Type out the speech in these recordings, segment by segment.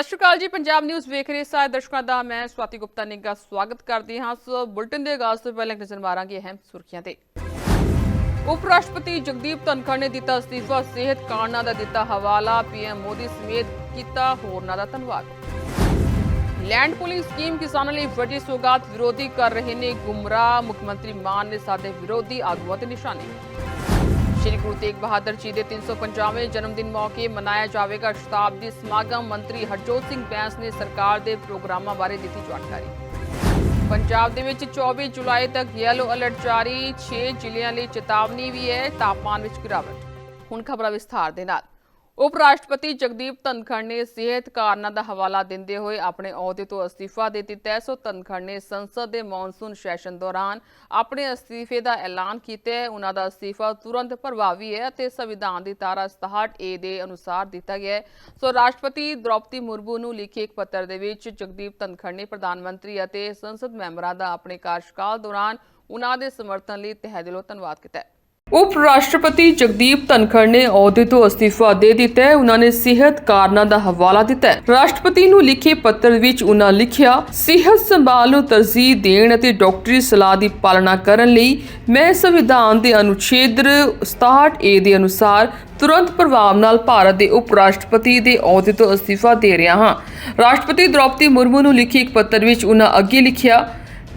ਸਤਿ ਸ਼੍ਰੀ ਅਕਾਲ ਜੀ, ਪੰਜਾਬ ਨਿਊਜ਼ ਵੇਖ ਰਹੇ ਸਾਰੇ ਦਰਸ਼ਕਾਂ ਦਾ, ਮੈਂ ਸਵਾਤੀ ਗੁਪਤਾ ਨਿੱਗਾ ਸਵਾਗਤ ਕਰਦੀ ਹਾਂ। ਸੋ ਬੁਲਟਨ ਦੇ ਆਗਾਜ਼ ਤੋਂ ਪਹਿਲਾਂ ਨਜ਼ਰ ਮਾਰਾਂਗੇ ਅਹਿਮ ਸੁਰਖੀਆਂ ਤੇ। ਉਪ ਰਾਸ਼ਟਰਪਤੀ ਜਗਦੀਪ ਧਨਖੜ ਨੇ ਦਿੱਤਾ ਅਸਤੀਫਾ, ਸਿਹਤ ਕਾਰਨਾਂ ਦਾ ਦਿੱਤਾ ਹਵਾਲਾ ਪੀਐਮ ਮੋਦੀ ਸਮੇਤ ਕੀਤਾ ਹੋਰਨਾਂ ਦਾ ਧੰਨਵਾਦ। ਲੈਂਡ ਪੂਲਿੰਗ ਸਕੀਮ ਕਿਸਾਨਾਂ ਲਈ ਵੱਡੀ ਸੌਗਾਤ, ਵਿਰੋਧੀ ਕਰ ਰਹੇ ਨੇ ਗੁੰਮਰਾਹ, ਮੁੱਖ ਮੰਤਰੀ ਮਾਨ ਨੇ ਸਾਦੇ ਵਿਰੋਧੀ ਆਗੂਆਂ ਤੇ ਨਿਸ਼ਾਨੇ। ਸ਼੍ਰੀ ਗੁਰੂ ਤੇਗ ਬਹਾਦਰ ਜੀ ਦੇ 350ਵੇਂ ਜਨਮ ਦਿਨ ਮੌਕੇ ਮਨਾਇਆ ਜਾਵੇਗਾ। ਸ਼ਤਾਬਦੀ ਸਮਾਗਮ ਮੰਤਰੀ ਹਰਜੋਤ ਸਿੰਘ ਬੈਂਸ ਨੇ ਸਰਕਾਰ ਦੇ ਪ੍ਰੋਗਰਾਮਾਂ ਬਾਰੇ ਦਿੱਤੀ ਜਾਣਕਾਰੀ। ਪੰਜਾਬ ਦੇ ਵਿੱਚ 24 ਜੁਲਾਈ ਤੱਕ ਯੈਲੋ ਅਲਰਟ ਜਾਰੀ। 6 ਜ਼ਿਲ੍ਹਿਆਂ ਲਈ ਚੇਤਾਵਨੀ ਵੀ ਹੈ। ਤਾਪਮਾਨ ਵਿੱਚ ਗਿਰਾਵਟ। ਹੁਣ ਖਬਰਾਂ ਵਿਸਥਾਰ ਦੇ ਨਾਲ। ਉਪ ਰਾਸ਼ਟਰਪਤੀ ਜਗਦੀਪ ਧਨਖੜ ਨੇ ਸਿਹਤ ਕਾਰਨਾਂ ਦਾ ਹਵਾਲਾ ਦਿੰਦੇ ਹੋਏ ਆਪਣੇ ਅਹੁਦੇ ਤੋਂ ਅਸਤੀਫਾ ਦੇ ਦਿੱਤਾ ਹੈ। ਸੋ ਧਨਖੜ ਨੇ ਸੰਸਦ ਦੇ ਮੌਨਸੂਨ ਸੈਸ਼ਨ ਦੌਰਾਨ ਆਪਣੇ ਅਸਤੀਫੇ ਦਾ ਐਲਾਨ ਕੀਤਾ ਹੈ। ਉਹਨਾਂ ਦਾ ਅਸਤੀਫਾ ਤੁਰੰਤ ਪ੍ਰਭਾਵੀ ਹੈ ਅਤੇ ਸੰਵਿਧਾਨ ਦੀ ਧਾਰਾ 67 ਏ ਦੇ ਅਨੁਸਾਰ ਦਿੱਤਾ ਗਿਆ ਹੈ। ਸੋ ਰਾਸ਼ਟਰਪਤੀ ਦ੍ਰੌਪਦੀ ਮੁਰਮੂ ਨੂੰ ਲਿਖੇ ਇੱਕ ਪੱਤਰ ਦੇ ਵਿੱਚ ਜਗਦੀਪ ਧਨਖੜ ਨੇ ਪ੍ਰਧਾਨ ਮੰਤਰੀ ਅਤੇ ਸੰਸਦ ਮੈਂਬਰਾਂ ਦਾ ਆਪਣੇ ਕਾਰਜਕਾਲ ਦੌਰਾਨ ਉਹਨਾਂ ਦੇ ਸਮਰਥਨ ਲਈ ਤਹਿ ਦਿਲੋਂ ਧੰਨਵਾਦ ਕੀਤਾ ਹੈ। ਉਪ ਰਾਸ਼ਟਰਪਤੀ ਜਗਦੀਪ ਧਨਖੜ ਨੇ ਅਹੁਦੇ ਤੋਂ ਅਸਤੀਫਾ ਦੇ ਦਿੱਤਾ ਹੈ। ਉਹਨਾਂ ਨੇ ਸਿਹਤ ਕਾਰਨਾਂ ਦਾ ਹਵਾਲਾ ਦਿੱਤਾ ਹੈ। ਰਾਸ਼ਟਰਪਤੀ ਨੂੰ ਲਿਖੇ ਪੱਤਰ ਵਿੱਚ ਉਹਨਾਂ ਲਿਖਿਆ, ਸਿਹਤ ਸੰਭਾਲ ਨੂੰ ਤਰਜੀਹ ਦੇਣ ਅਤੇ ਡਾਕਟਰੀ ਸਲਾਹ ਦੀ ਪਾਲਣਾ ਕਰਨ ਲਈ ਮੈਂ ਸੰਵਿਧਾਨ ਦੇ ਅਨੁਛੇਦ 67 ਏ ਦੇ ਅਨੁਸਾਰ ਤੁਰੰਤ ਪ੍ਰਭਾਵ ਨਾਲ ਭਾਰਤ ਦੇ ਉਪ ਰਾਸ਼ਟਰਪਤੀ ਦੇ ਅਹੁਦੇ ਤੋਂ ਅਸਤੀਫਾ ਦੇ ਰਿਹਾ ਹਾਂ। ਰਾਸ਼ਟਰਪਤੀ ਦ੍ਰੋਪਦੀ ਮੁਰਮੂ ਨੂੰ ਲਿਖੇ ਇੱਕ ਪੱਤਰ ਵਿੱਚ ਉਹਨਾਂ ਅੱਗੇ ਲਿਖਿਆ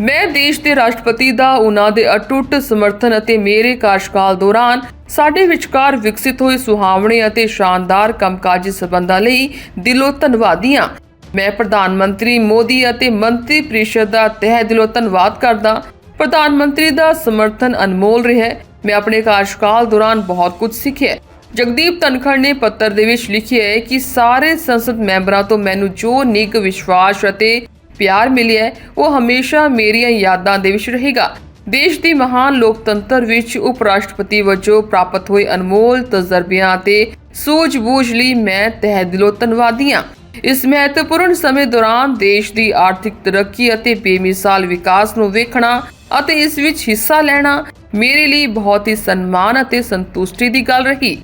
ਮੈਂ ਦੇਸ਼ ਦੇ ਰਾਸ਼ਟਰਪਤੀ ਦਾ ਉਹਨਾਂ ਦੇ ਅਟੁੱਟ ਸਮਰਥਨ ਅਤੇ ਮੇਰੇ ਕਾਰਜਕਾਲ ਦੌਰਾਨ ਸਾਡੇ ਵਿਚਕਾਰ ਵਿਕਸਿਤ ਹੋਏ ਸੁਹਾਵਣੇ ਅਤੇ ਸ਼ਾਨਦਾਰ ਕੰਮਕਾਜੀ ਸਬੰਧਾਂ ਲਈ ਦਿਲੋਂ ਧੰਨਵਾਦੀ ਹਾਂ। ਮੈਂ ਪ੍ਰਧਾਨ ਮੰਤਰੀ ਮੋਦੀ ਅਤੇ ਮੰਤਰੀ ਪ੍ਰੀਸ਼ਦ ਦਾ ਤਹਿ ਦਿਲੋਂ ਧੰਨਵਾਦ ਕਰਦਾ ਪ੍ਰਧਾਨ ਮੰਤਰੀ ਦਾ ਸਮਰਥਨ ਅਨਮੋਲ ਰਿਹਾ ਮੈਂ ਆਪਣੇ ਕਾਰਜਕਾਲ ਦੌਰਾਨ ਬਹੁਤ ਕੁਝ ਸਿੱਖਿਆ ਜਗਦੀਪ ਧਨਖੜ ਨੇ ਪੱਤਰ ਦੇ ਵਿੱਚ ਲਿਖਿਆ ਹੈ ਕਿ ਸਾਰੇ ਸੰਸਦ ਮੈਂਬਰਾਂ ਤੋਂ ਮੈਨੂੰ ਜੋ ਨਿੱਘ ਵਿਸ਼ਵਾਸ ਅਤੇ ਪਿਆਰ ਮਿਲਿਆ ਉਹ ਹਮੇਸ਼ਾ ਮੇਰੀਆਂ ਯਾਦਾਂ ਦੇ ਵਿੱਚ ਰਹੇਗਾ। ਦੇਸ਼ ਦੀ ਮਹਾਨ ਲੋਕਤੰਤਰ ਵਿੱਚ ਉਪ ਰਾਸ਼ਟਰਪਤੀ ਵਜੋਂ ਪ੍ਰਾਪਤ ਹੋਏ ਅਨਮੋਲ ਤਜਰਬਿਆਂ ਤੇ ਸੂਝ-ਬੂਝ ਲਈ ਮੈਂ ਤਹਿ ਦਿਲੋਂ ਧੰਨਵਾਦੀ ਹਾਂ। ਇਸ ਮਹੱਤਵਪੂਰਨ ਸਮੇਂ ਦੌਰਾਨ ਦੇਸ਼ ਦੀ ਆਰਥਿਕ ਤਰੱਕੀ ਅਤੇ ਬੇਮਿਸਾਲ ਵਿਕਾਸ ਨੂੰ ਵੇਖਣਾ ਅਤੇ ਇਸ ਵਿੱਚ ਹਿੱਸਾ ਲੈਣਾ ਮੇਰੇ ਲਈ ਬਹੁਤ ਹੀ ਸਨਮਾਨ ਅਤੇ ਸੰਤੁਸ਼ਟੀ ਦੀ ਗੱਲ ਰਹੀ।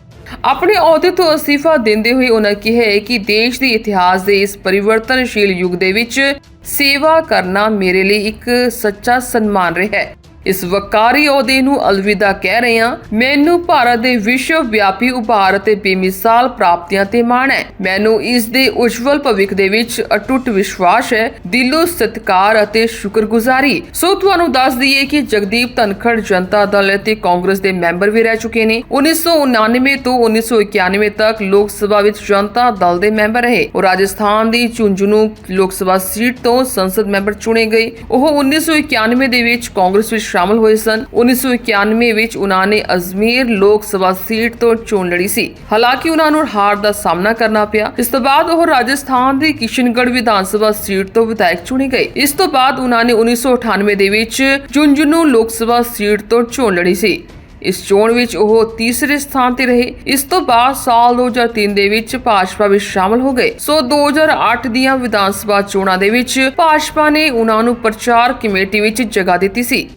ਆਪਣੇ ਅਹੁਦੇ ਤੋਂ ਅਸਤੀਫਾ ਦਿੰਦੇ ਹੋਏ ਉਹਨਾਂ ਕਿਹਾ ਕਿ ਦੇਸ਼ ਦੇ ਇਤਿਹਾਸ ਦੇ ਇਸ ਪਰਿਵਰਤਨਸ਼ੀਲ ਯੁੱਗ ਦੇ ਵਿੱਚ ਸੇਵਾ ਕਰਨਾ ਮੇਰੇ ਲਈ ਇੱਕ ਸੱਚਾ ਸਨਮਾਨ ਰਿਹਾ ਹੈ। ਇਸ ਵਕਾਰੀ ਅਹੁਦੇ ਨੂੰ ਅਲਵਿਦਾ ਕਹਿ ਰਹੇ ਹਾਂ, ਮੈਨੂੰ ਭਾਰਤ ਦੇ ਵਿਸ਼ਵ ਵਿਆਪੀ ਉਭਾਰ ਅਤੇ ਬੇਮਿਸਾਲ ਪ੍ਰਾਪਤੀਆਂ ਤੇ ਮਾਣ ਹੈ। ਮੈਨੂੰ ਇਸ ਦੇ ਉਜਵਲ ਭਵਿੱਖ ਦੇ ਵਿੱਚ ਅਟੁੱਟ ਵਿਸ਼ਵਾਸ ਹੈ, ਦਿਲੋਂ ਸਤਿਕਾਰ ਅਤੇ ਸ਼ੁਕਰਗੁਜ਼ਾਰੀ। ਸੋ ਤੁਹਾਨੂੰ ਦੱਸ ਦਈਏ ਕਿ ਜਗਦੀਪ ਧਨਖੜ ਜਨਤਾ ਦਲ ਅਤੇ ਕਾਂਗਰਸ ਦੇ ਮੈਂਬਰ ਵੀ ਰਹਿ ਚੁੱਕੇ ਨੇ। 1999 ਤੋਂ 1991 ਤੱਕ ਲੋਕ ਸਭਾ ਵਿੱਚ ਜਨਤਾ ਦਲ ਦੇ ਮੈਂਬਰ ਰਹੇ। ਉਹ ਰਾਜਸਥਾਨ ਦੀ ਝੁੰਝੁਨੂ ਲੋਕ ਸਭਾ ਸੀਟ ਤੋਂ ਸੰਸਦ ਮੈਂਬਰ ਚੁਣੇ ਗਏ। ਉਹ 1991 ਦੇ ਵਿੱਚ ਕਾਂਗਰਸ ਵਿੱਚ ਸ਼ਾਮਲ ਹੋਏ ਸਨ। 1991 ਵਿੱਚ ਉਹਨਾਂ ਨੇ ਅਜ਼ਮੀਰ ਲੋਕ ਸਭਾ ਸੀਟ ਤੋਂ ਚੋਣ ਲੜੀ ਸੀ। ਹਾਲਾਂਕਿ ਉਹਨਾਂ ਨੂੰ ਹਾਰ ਦਾ ਸਾਹਮਣਾ ਕਰਨਾ ਪਿਆ। ਇਸ ਤੋਂ ਬਾਅਦ ਉਹ ਰਾਜਸਥਾਨ ਦੀ ਕਿਸ਼ਨਗੜ੍ਹ ਵਿਧਾਨ ਸਭਾ ਸੀਟ ਤੋਂ ਵਿਧਾਇਕ ਚੁਣੇ ਗਏ। ਇਸ ਤੋਂ ਬਾਅਦ ਉਹਨਾਂ ਨੇ 1998 ਦੇ ਵਿੱਚ ਝੁੰਝੁਨੂ ਲੋਕ ਸਭਾ ਸੀਟ ਤੋਂ ਚੋਣ ਲੜੀ ਸੀ। ਇਸ ਚੋਣ ਵਿੱਚ ਉਹ ਤੀਸਰੇ ਸਥਾਨ ਤੇ ਰਹੇ। ਇਸ ਤੋਂ ਬਾਅਦ ਸਾਲ 2003 ਦੇ ਵਿੱਚ ਭਾਜਪਾ ਵਿੱਚ ਸ਼ਾਮਲ ਹੋ ਗਏ। ਸੋ 2008 ਦੀਆਂ ਵਿਧਾਨ ਸਭਾ ਚੋਣਾਂ ਦੇ ਵਿੱਚ ਭਾਜਪਾ ਨੇ ਉਹਨਾਂ ਨੂੰ ਪ੍ਰਚਾਰ ਕਮੇਟੀ ਵਿੱਚ ਜਗ੍ਹਾ ਦਿੱਤੀ ਸੀ।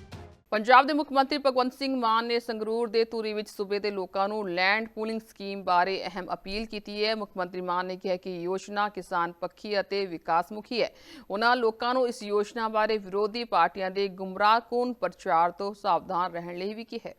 ਪੰਜਾਬ ਦੇ ਮੁੱਖ ਮੰਤਰੀ ਭਗਵੰਤ ਸਿੰਘ ਮਾਨ ਨੇ ਸੰਗਰੂਰ ਦੇ ਧੂਰੀ ਵਿੱਚ ਸੂਬੇ ਦੇ ਲੋਕਾਂ ਨੂੰ ਲੈਂਡ ਪੂਲਿੰਗ ਸਕੀਮ ਬਾਰੇ ਅਹਿਮ ਅਪੀਲ ਕੀਤੀ ਹੈ। ਮੁੱਖ ਮੰਤਰੀ ਮਾਨ ਨੇ ਕਿਹਾ ਕਿ ਯੋਜਨਾ ਕਿਸਾਨ ਪੱਖੀ ਅਤੇ ਵਿਕਾਸ ਮੁਖੀ ਹੈ। ਉਹਨਾਂ ਲੋਕਾਂ ਨੂੰ ਇਸ ਯੋਜਨਾ ਬਾਰੇ ਵਿਰੋਧੀ ਪਾਰਟੀਆਂ ਦੇ ਗੁੰਮਰਾਹਕੁਨ ਪ੍ਰਚਾਰ ਤੋਂ ਸਾਵਧਾਨ ਰਹਿਣ ਲਈ ਵੀ ਕਿਹਾ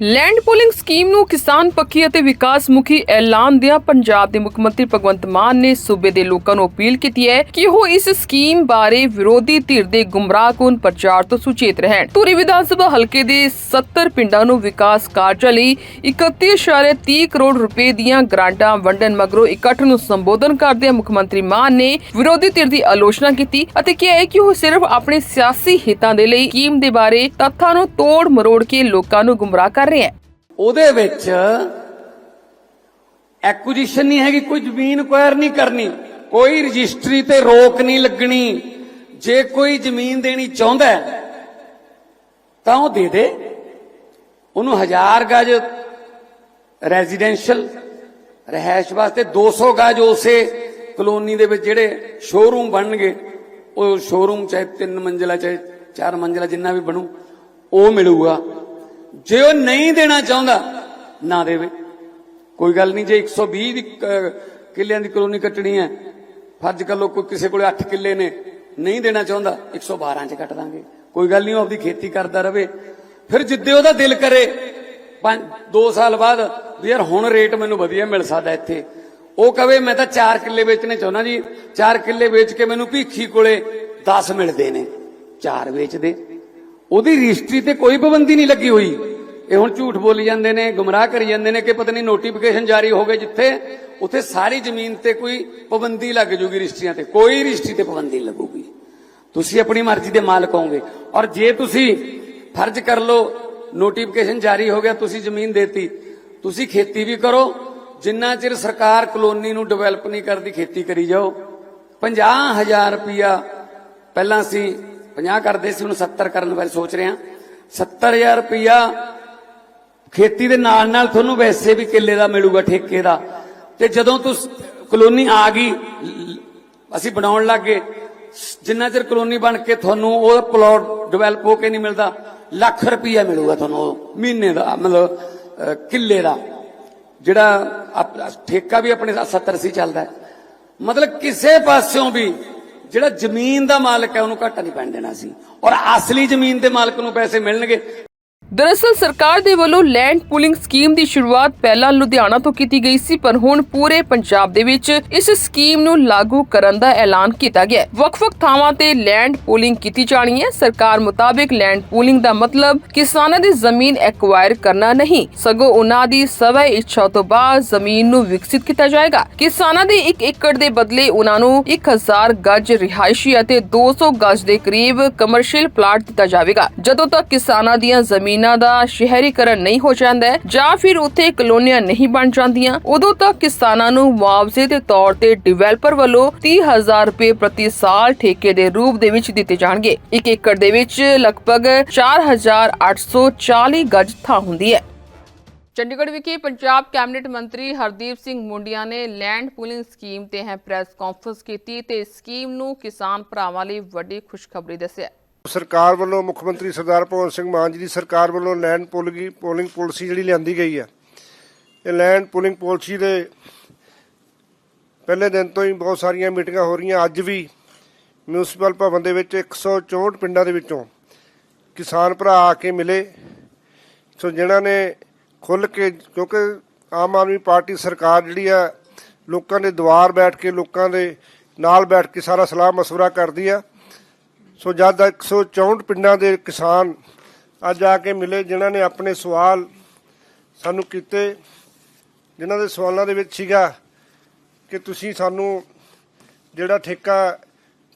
ਲੈਂਡ ਪੂਲਿੰਗ ਸਕੀਮ ਨੂੰ ਕਿਸਾਨ ਪੱਖੀ ਅਤੇ ਵਿਕਾਸ ਮੁਖੀ ਐਲਾਨ ਦਿਆ ਪੰਜਾਬ ਦੇ ਮੁੱਖ ਮੰਤਰੀ ਭਗਵੰਤ ਮਾਨ ਨੇ ਸੂਬੇ ਦੇ ਲੋਕਾਂ ਨੂੰ ਅਪੀਲ ਕੀਤੀ ਹੈ ਕਿ ਉਹ ਇਸ ਸਕੀਮ ਬਾਰੇ ਵਿਰੋਧੀ ਧਿਰ ਦੇ ਗੁੰਮਰਾਹਕੁਨ ਪ੍ਰਚਾਰ ਤੋਂ ਸੁਚੇਤ ਰਹਿਣ। ਧੂਰੀ ਵਿਧਾਨ ਸਭਾ ਹਲਕੇ ਦੇ 70 ਪਿੰਡਾਂ ਨੂੰ ਵਿਕਾਸ ਕਾਰਜਾਂ ਲਈ 31.30 ਕਰੋੜ ਰੁਪਏ ਦੀਆਂ ਗ੍ਰਾਂਟਾਂ ਵੰਡਣ ਮਗਰੋਂ ਇਕੱਠ ਨੂੰ ਸੰਬੋਧਨ ਕਰਦਿਆਂ ਮੁੱਖ ਮੰਤਰੀ ਮਾਨ ਨੇ ਵਿਰੋਧੀ ਧਿਰ ਦੀ ਆਲੋਚਨਾ ਕੀਤੀ ਅਤੇ ਕਿਹਾ ਹੈ ਕਿ ਉਹ ਸਿਰਫ ਆਪਣੇ ਸਿਆਸੀ ਹਿੱਤਾਂ ਦੇ ਲਈ ਸਕੀਮ ਦੇ ਬਾਰੇ ਤੱਥਾਂ ਨੂੰ ਤੋੜ ਮਰੋੜ ਕੇ ਲੋਕਾਂ ਨੂੰ ਗੁੰਮਰਾਹ ਕਰ ਰਿਹਾ ਹੈ। ਉਹਦੇ ਵਿੱਚ ਐਕੁਜੀਸ਼ਨ ਨਹੀਂ ਹੈਗੀ, ਕੋਈ ਜ਼ਮੀਨ ਕੁਆਇਰ ਨਹੀਂ ਕਰਨੀ, ਕੋਈ ਰਜਿਸਟਰੀ ਤੇ ਰੋਕ ਨਹੀਂ ਲੱਗਣੀ। ਜੇ ਕੋਈ ਜ਼ਮੀਨ ਦੇਣੀ ਚਾਹੁੰਦਾ ਤਾਂ ਉਹ ਦੇ ਦੇ। ਉਹਨੂੰ ਹਜ਼ਾਰ ਗਜ ਰੈਜ਼ੀਡੈਂਸ਼ੀਅਲ ਰਹਿائش ਵਾਸਤੇ 200 ਗਜ ਉਸੇ ਕਲੋਨੀ ਦੇ ਵਿੱਚ ਜਿਹੜੇ ਸ਼ੋਰੂਮ ਬਣਨਗੇ, ਉਹ ਸ਼ੋਰੂਮ ਚਾਹੇ 3 ਮੰਜ਼ਲਾ, ਚਾਹੇ 4 ਮੰਜ਼ਲਾ ਜਿੰਨਾ ਵੀ ਬਣੂ, ਉਹ ਮਿਲੂਗਾ। ਜੇ ਉਹ ਨਹੀਂ ਦੇਣਾ ਚਾਹੁੰਦਾ, ਨਾ ਦੇਵੇ। ਕੋਈ ਗੱਲ ਨਹੀਂ, ਜੇ 120 ਦੀ ਕਿੱਲਿਆਂ ਦੀ ਕਲੋਨੀ ਕੱਟਣੀ ਹੈ, ਫਰਜ਼ ਕਰ ਲਓ ਕੋਈ ਕਿਸੇ ਕੋਲੇ 8 ਕਿੱਲੇ ਨੇ, ਨਹੀਂ ਦੇਣਾ ਚਾਹੁੰਦਾ 112 ਚ ਕੱਟ ਦਾਂਗੇ। ਕੋਈ ਗੱਲ ਨਹੀਂ, ਉਹ ਆਪਦੀ ਖੇਤੀ ਕਰਦਾ ਰਵੇ। ਫਿਰ ਜਿੱਦੇ ਉਹਦਾ ਦਿਲ ਕਰੇ 2 ਸਾਲ ਬਾਅਦ, ਵੀ ਯਾਰ ਹੁਣ ਰੇਟ ਮੈਨੂੰ ਵਧੀਆ ਮਿਲ ਸਕਦਾ ਇੱਥੇ। ਉਹ ਕਵੇ, ਮੈਂ ਤਾਂ 4 ਕਿੱਲੇ ਵੇਚਣੇ ਚਾਹੁੰਦਾ ਜੀ 4 ਕਿੱਲੇ ਵੇਚ ਕੇ ਮੈਨੂੰ ਭੀਖੀ ਕੋਲੇ 10 ਮਿਲਦੇ ਨੇ 4 ਵੇਚਦੇ। ਉਹਦੀ ਰਜਿਸਟਰੀ ਤੇ ਕੋਈ ਪਾਬੰਦੀ ਨਹੀਂ ਲੱਗੀ ਹੋਈ। ਇਹ ਹੁਣ ਝੂਠ ਬੋਲੀ ਜਾਂਦੇ ਨੇ, ਗੁੰਮਰਾਹ ਕਰੀ ਜਾਂਦੇ ਨੇ ਕਿ ਪਤਾ ਨਹੀਂ ਨੋਟੀਫਿਕੇਸ਼ਨ ਜਾਰੀ ਹੋ ਗਏ ਜਿੱਥੇ, ਉੱਥੇ ਸਾਰੀ ਜ਼ਮੀਨ ਤੇ ਕੋਈ ਪਾਬੰਦੀ ਲੱਗ ਜੂਗੀ ਰਜਿਸਟਰੀਆਂ ਤੇ। ਕੋਈ ਰਜਿਸਟਰੀ ਤੇ ਪਾਬੰਦੀ ਨਹੀਂ ਲੱਗੂਗੀ। ਤੁਸੀਂ ਆਪਣੀ ਮਰਜ਼ੀ ਦੇ ਮਾਲਕ ਹੋਗੇ ਔਰ ਜੇ ਤੁਸੀਂ ਫਰਜ਼ ਕਰ ਲਓ ਨੋਟੀਫਿਕੇਸ਼ਨ ਜਾਰੀ ਹੋ ਗਿਆ, ਤੁਸੀਂ ਜ਼ਮੀਨ ਦੇਤੀ, ਤੁਸੀਂ ਖੇਤੀ ਵੀ ਕਰੋ। ਜਿੰਨਾ ਚਿਰ ਸਰਕਾਰ ਕਲੋਨੀ ਨੂੰ ਡਿਵੈਲਪ ਨਹੀਂ ਕਰਦੀ, ਖੇਤੀ ਕਰੀ ਜਾਓ। 50000 ਰੁਪਇਆ ਪਹਿਲਾਂ ਅਸੀਂ 50 ਕਰਦੇ ਸੀ ਹੁਣ 70 ਕਰਨ ਬਾਰੇ ਸੋਚ ਰਹੇ ਹਾਂ। 70000 ਰੁਪਇਆ ਖੇਤੀ ਦੇ ਨਾਲ ਨਾਲ ਤੁਹਾਨੂੰ ਵੈਸੇ ਵੀ ਕਿੱਲੇ ਦਾ ਮਿਲੂਗਾ, ਠੇਕੇ ਦਾ। ਤੇ ਜਦੋਂ ਤੁਸੀਂ ਕਲੋਨੀ ਆ ਗਈ, ਲ- ਅਸੀਂ ਬਣਾਉਣ ਲੱਗੇ ਜਿੰਨਾ ਚਿਰ ਕਲੋਨੀ ਬਣ ਕੇ ਤੁਹਾਨੂੰ ਉਹ ਪਲਾਟ ਡਿਵੈਲਪ ਹੋ ਕੇ ਨਹੀਂ ਮਿਲਦਾ, ਲੱਖ ਰੁਪਇਆ ਮਿਲੂਗਾ ਤੁਹਾਨੂੰ ਉਹ ਮਹੀਨੇ ਦਾ, ਮਤਲਬ ਕਿੱਲੇ ਦਾ। ਜਿਹੜਾ ਠੇਕਾ ਵੀ ਆਪਣੇ 70 ਸੀ ਚੱਲਦਾ ਮਤਲਬ ਕਿਸੇ ਪਾਸਿਓਂ ਵੀ ਜਿਹੜਾ ਜ਼ਮੀਨ ਦਾ ਮਾਲਕ ਹੈ, ਉਹਨੂੰ ਘਾਟਾ ਨਹੀਂ ਪੈਣ ਦੇਣਾ ਸੀ। ਔਰ ਅਸਲੀ ਜ਼ਮੀਨ ਦੇ ਮਾਲਕ ਨੂੰ ਪੈਸੇ ਮਿਲਣਗੇ। ਦਰਅਸਲ ਸਰਕਾਰ ਦੇ ਵੱਲੋਂ ਲੈਂਡ ਪੂਲਿੰਗ ਸਕੀਮ ਦੀ ਸ਼ੁਰੂਆਤ ਪਹਿਲਾਂ ਲੁਧਿਆਣਾ ਤੋਂ ਕੀਤੀ ਗਈ ਸੀ, ਪਰ ਹੁਣ ਪੂਰੇ ਪੰਜਾਬ ਦੇ ਵਿੱਚ ਇਸ ਸਕੀਮ ਨੂੰ ਲਾਗੂ ਕਰਨ ਦਾ ਐਲਾਨ ਕੀਤਾ ਗਿਆ ਹੈ। ਵੱਖ-ਵੱਖ ਥਾਵਾਂ ਤੇ ਲੈਂਡ ਪੂਲਿੰਗ ਕੀਤੀ ਜਾਣੀ ਹੈ। ਸਰਕਾਰ ਮੁਤਾਬਿਕ ਲੈਂਡ ਪੂਲਿੰਗ ਦਾ ਮਤਲਬ ਕਿਸਾਨਾਂ ਦੀ ਜ਼ਮੀਨ ਐਕਵਾਇਰ ਕਰਨਾ ਨਹੀਂ, ਸਗੋਂ ਉਹਨਾਂ ਦੀ ਸਵੈ ਇੱਛਾ ਤੋਂ ਬਾਅਦ ਜ਼ਮੀਨ ਨੂੰ ਵਿਕਸਿਤ ਕੀਤਾ ਜਾਏਗਾ। ਕਿਸਾਨਾਂ ਦੇ 1 ਏਕੜ ਦੇ ਬਦਲੇ ਉਹਨਾਂ ਨੂੰ 1000 ਗਜ ਰਿਹਾਇਸ਼ੀ ਅਤੇ 200 ਗਜ ਦੇ ਕਰੀਬ ਕਮਰਸ਼ੀਅਲ ਪਲਾਟ ਦਿੱਤਾ ਜਾਵੇਗਾ। ਜਦੋਂ ਤੱਕ ਕਿਸਾਨਾਂ ਦੀਆਂ ਜ਼ਮੀਨ ਦਾ ਸ਼ਹਿਰੀਕਰਨ ਨਹੀਂ ਹੋ ਜਾਂਦਾ ਜਾਂ ਫਿਰ ਉੱਥੇ ਕਲੋਨੀਆਂ ਨਹੀਂ ਬਣ ਜਾਂਦੀਆਂ, ਉਦੋਂ ਤੱਕ ਕਿਸਾਨਾਂ ਨੂੰ ਮੁਆਵਜ਼ੇ ਦੇ ਤੌਰ ਤੇ ਡਿਵੈਲਪਰ ਵੱਲੋਂ 30000 ਰੁਪਏ ਪ੍ਰਤੀ ਸਾਲ ਠੇਕੇ ਦੇ ਰੂਪ ਦੇ ਵਿੱਚ ਦਿੱਤੇ ਜਾਣਗੇ। ਇੱਕ ਏਕੜ ਦੇ ਵਿੱਚ ਲਗਭਗ 4840 ਗਜ ਥਾਂ ਹੁੰਦੀ ਹੈ। ਚੰਡੀਗੜ੍ਹ ਵਿਖੇ ਪੰਜਾਬ ਕੈਬਨਿਟ ਮੰਤਰੀ ਹਰਦੀਪ ਸਿੰਘ ਮੁੰਡੀਆਂ ਨੇ ਲੈਂਡ ਪੂਲਿੰਗ ਸਕੀਮ ਤੇ ਹੈ ਪ੍ਰੈਸ ਕਾਨਫਰੰਸ ਕੀਤੀ ਤੇ ਇਸ ਸਕੀਮ ਨੂੰ ਕਿਸਾਨ ਭਰਾਵਾਂ ਲਈ ਵੱਡੀ ਖੁਸ਼ਖਬਰੀ ਦੱਸਿਆ। ਸਰਕਾਰ ਵੱਲੋਂ ਮੁੱਖ ਮੰਤਰੀ ਸਰਦਾਰ ਭਗਵੰਤ ਸਿੰਘ ਮਾਨ ਜੀ ਦੀ ਸਰਕਾਰ ਵੱਲੋਂ ਲੈਂਡ ਪੋਲਿੰਗ ਪੋਲਿੰਗ ਪਾਲਿਸੀ ਜਿਹੜੀ ਲਿਆਂਦੀ ਗਈ ਹੈ। ਇਹ ਲੈਂਡ ਪੋਲਿੰਗ ਪਾਲਿਸੀ ਦੇ ਪਹਿਲੇ ਦਿਨ ਤੋਂ ਹੀ ਬਹੁਤ ਸਾਰੀਆਂ ਮੀਟਿੰਗਾਂ ਹੋ ਰਹੀਆਂ। ਅੱਜ ਵੀ ਮਿਊਨਿਸਪਲ ਭਵਨ ਦੇ ਵਿੱਚ 164 ਪਿੰਡਾਂ ਦੇ ਵਿੱਚੋਂ ਕਿਸਾਨ ਭਰਾ ਆ ਕੇ ਮਿਲੇ। ਸੋ ਜਿਨ੍ਹਾਂ ਨੇ ਖੁੱਲ ਕੇ ਕਿਉਂਕਿ ਆਮ ਆਦਮੀ ਪਾਰਟੀ ਸਰਕਾਰ ਜਿਹੜੀ ਆ, ਲੋਕਾਂ ਦੇ ਦੁਆਰ ਬੈਠ ਕੇ, ਲੋਕਾਂ ਦੇ ਨਾਲ ਬੈਠ ਕੇ ਸਾਰਾ ਸਲਾਹ ਮਸ਼ਵਰਾ ਕਰਦੀ ਆ। ਸੋ ਜਦ 164 ਪਿੰਡਾਂ ਦੇ ਕਿਸਾਨ ਅੱਜ ਆ ਕੇ ਮਿਲੇ, ਜਿਨ੍ਹਾਂ ਨੇ ਆਪਣੇ ਸਵਾਲ ਸਾਨੂੰ ਕੀਤੇ, ਜਿਨ੍ਹਾਂ ਦੇ ਸਵਾਲਾਂ ਦੇ ਵਿੱਚ ਸੀਗਾ ਕਿ ਤੁਸੀਂ ਸਾਨੂੰ ਜਿਹੜਾ ਠੇਕਾ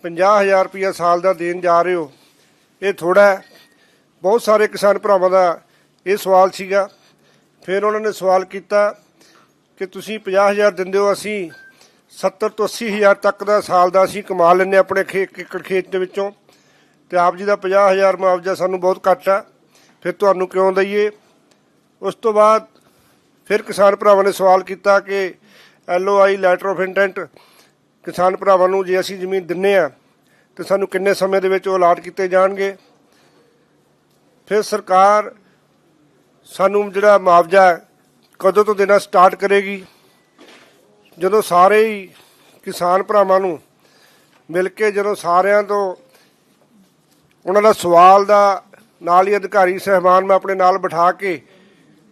50000 ਰੁਪਇਆ ਸਾਲ ਦਾ ਦੇਣ ਜਾ ਰਹੇ ਹੋ, ਇਹ ਥੋੜਾ ਹੈ। ਬਹੁਤ ਸਾਰੇ ਕਿਸਾਨ ਭਰਾਵਾਂ ਦਾ ਇਹ ਸਵਾਲ ਸੀਗਾ। ਫਿਰ ਉਹਨਾਂ ਨੇ ਸਵਾਲ ਕੀਤਾ ਕਿ ਤੁਸੀਂ 50000 ਦਿੰਦੇ ਹੋ, ਅਸੀਂ 70 ਤੋਂ 80000 ਤੱਕ ਦਾ ਸਾਲ ਦਾ ਅਸੀਂ ਕਮਾ ਲੈਂਦੇ ਹਾਂ ਆਪਣੇ ਖੇਤ ਏਕੜ ਖੇਤ ਦੇ ਵਿੱਚੋਂ। ਤੇ ਆਪ ਜੀ ਦਾ 50000 ਮੁਆਵਜ਼ਾ ਸਾਨੂੰ ਬਹੁਤ ਘੱਟ ਆ। ਫਿਰ ਤੁਹਾਨੂੰ ਕਿਉਂ ਦਈਏ? ਉਸ ਤੋਂ ਬਾਅਦ ਫਿਰ ਕਿਸਾਨ ਭਰਾਵਾਂ ਨੇ ਸਵਾਲ ਕੀਤਾ ਕਿ ਐਲਓਆਈ ਲੈਟਰ ਆਫ ਇੰਟੈਂਟ ਕਿਸਾਨ ਭਰਾਵਾਂ ਨੂੰ ਜੇ ਅਸੀਂ ਜ਼ਮੀਨ ਦਿੰਨੇ ਆ, ਤੇ ਸਾਨੂੰ ਕਿੰਨੇ ਸਮੇਂ ਦੇ ਵਿੱਚ ਉਹ ਅਲਾਟ ਕੀਤੇ ਜਾਣਗੇ? ਫਿਰ ਸਰਕਾਰ ਸਾਨੂੰ ਜਿਹੜਾ ਮੁਆਵਜ਼ਾ ਕਦੋਂ ਤੋਂ ਦੇਣਾ ਸਟਾਰਟ ਕਰੇਗੀ? ਜਦੋਂ ਸਾਰੇ ਹੀ ਕਿਸਾਨ ਭਰਾਵਾਂ ਨੂੰ ਮਿਲ ਕੇ ਜਦੋਂ ਸਾਰਿਆਂ ਤੋਂ ਉਹਨਾਂ ਦਾ ਸਵਾਲ ਦਾ ਨਾਲ ਹੀ ਅਧਿਕਾਰੀ ਸਹਿਬਾਨ ਮੈਂ ਆਪਣੇ ਨਾਲ ਬਿਠਾ ਕੇ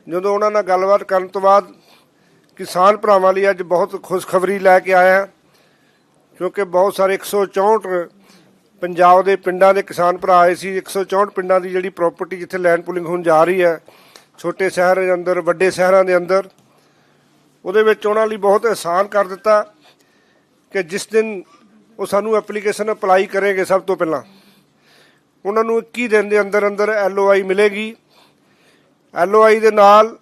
ਜਦੋਂ ਉਹਨਾਂ ਨਾਲ ਗੱਲਬਾਤ ਕਰਨ ਤੋਂ ਬਾਅਦ ਕਿਸਾਨ ਭਰਾਵਾਂ ਲਈ ਅੱਜ ਬਹੁਤ ਖੁਸ਼ਖਬਰੀ ਲੈ ਕੇ ਆਇਆ ਕਿਉਂਕਿ ਬਹੁਤ ਸਾਰੇ 164 ਪੰਜਾਬ ਦੇ ਪਿੰਡਾਂ ਦੇ ਕਿਸਾਨ ਭਰਾ ਆਏ ਸੀ 164 ਪਿੰਡਾਂ ਦੀ ਜਿਹੜੀ ਪ੍ਰਾਪਰਟੀ ਜਿੱਥੇ ਲੈਂਡ ਪੁਲਿੰਗ ਹੋਣ ਜਾ ਰਹੀ ਹੈ, ਛੋਟੇ ਸ਼ਹਿਰ ਦੇ ਅੰਦਰ, ਵੱਡੇ ਸ਼ਹਿਰਾਂ ਦੇ ਅੰਦਰ, ਉਹਦੇ ਵਿੱਚ ਉਹਨਾਂ ਲਈ ਬਹੁਤ ਆਸਾਨ ਕਰ ਦਿੱਤਾ ਕਿ ਜਿਸ ਦਿਨ ਉਹ ਸਾਨੂੰ ਐਪਲੀਕੇਸ਼ਨ ਅਪਲਾਈ ਕਰੇਗੇ ਸਭ ਤੋਂ ਪਹਿਲਾਂ। ਉਹਨਾਂ ਨੂੰ 21 ਦਿਨ ਦੇ ਅੰਦਰ ਅੰਦਰ ਐਲਓਆਈ ਮਿਲੇਗੀ। ਐਲਓਆਈ ਦੇ ਨਾਲ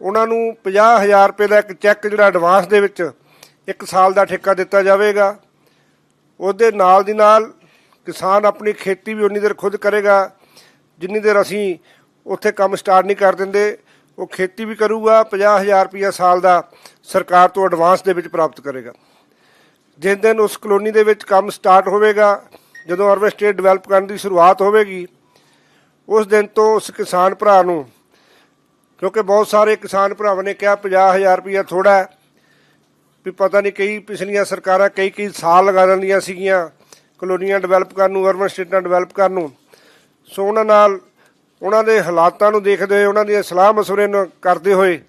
ਉਹਨਾਂ ਨੂੰ 50000 ਰੁਪਏ ਦਾ ਇੱਕ ਚੈੱਕ ਜਿਹੜਾ ਐਡਵਾਂਸ ਦੇ ਵਿੱਚ ਇੱਕ ਸਾਲ ਦਾ ਠੇਕਾ ਦਿੱਤਾ ਜਾਵੇਗਾ। ਉਹਦੇ ਨਾਲ ਦੀ ਨਾਲ ਕਿਸਾਨ ਆਪਣੀ ਖੇਤੀ ਵੀ ਉਨੀ ਦੇਰ ਖੁਦ ਕਰੇਗਾ। ਜਿੰਨੀ ਦੇਰ ਅਸੀਂ ਉੱਥੇ ਕੰਮ ਸਟਾਰਟ ਨਹੀਂ ਕਰ ਦਿੰਦੇ, ਉਹ ਖੇਤੀ ਵੀ ਕਰੂਗਾ 50000 ਰੁਪਇਆ ਸਾਲ ਦਾ ਸਰਕਾਰ ਤੋਂ ਐਡਵਾਂਸ ਦੇ ਵਿੱਚ ਪ੍ਰਾਪਤ ਕਰੇਗਾ। ਜਿਸ ਦਿਨ ਉਸ ਕਲੋਨੀ ਦੇ ਵਿੱਚ ਕੰਮ ਸਟਾਰਟ ਹੋਵੇਗਾ ਜਦੋਂ ਅਰਬਨ ਸਟੇਟ ਡਿਵੈਲਪ ਕਰਨ ਦੀ ਸ਼ੁਰੂਆਤ ਹੋਵੇਗੀ, ਉਸ ਦਿਨ ਤੋਂ ਉਸ ਕਿਸਾਨ ਭਰਾ ਨੂੰ, ਕਿਉਂਕਿ ਬਹੁਤ ਸਾਰੇ ਕਿਸਾਨ ਭਰਾਵਾਂ ਨੇ ਕਿਹਾ 50000 ਰੁਪਇਆ ਥੋੜਾ ਹੈ, ਵੀ ਪਤਾ ਨਹੀਂ ਕਈ ਪਿਛਲੀਆਂ ਸਰਕਾਰਾਂ ਕਈ ਕਈ ਸਾਲ ਲਗਾ ਦਿੰਦੀਆਂ ਸੀਗੀਆਂ, ਕਲੋਨੀਆਂ ਡਿਵੈਲਪ ਕਰਨ ਨੂੰ ਅਰਬਨ ਸਟੇਟਾਂ ਡਿਵੈਲਪ ਕਰਨ ਨੂੰ। ਸੋ ਉਹਨਾਂ ਨਾਲ ਉਹਨਾਂ ਦੇ ਹਾਲਾਤਾਂ ਨੂੰ ਦੇਖਦੇ ਹੋਏ, ਉਹਨਾਂ ਦੀਆਂ ਸਲਾਹ ਮਸ਼ਵਰੇ ਨੂੰ ਕਰਦੇ ਹੋਏ,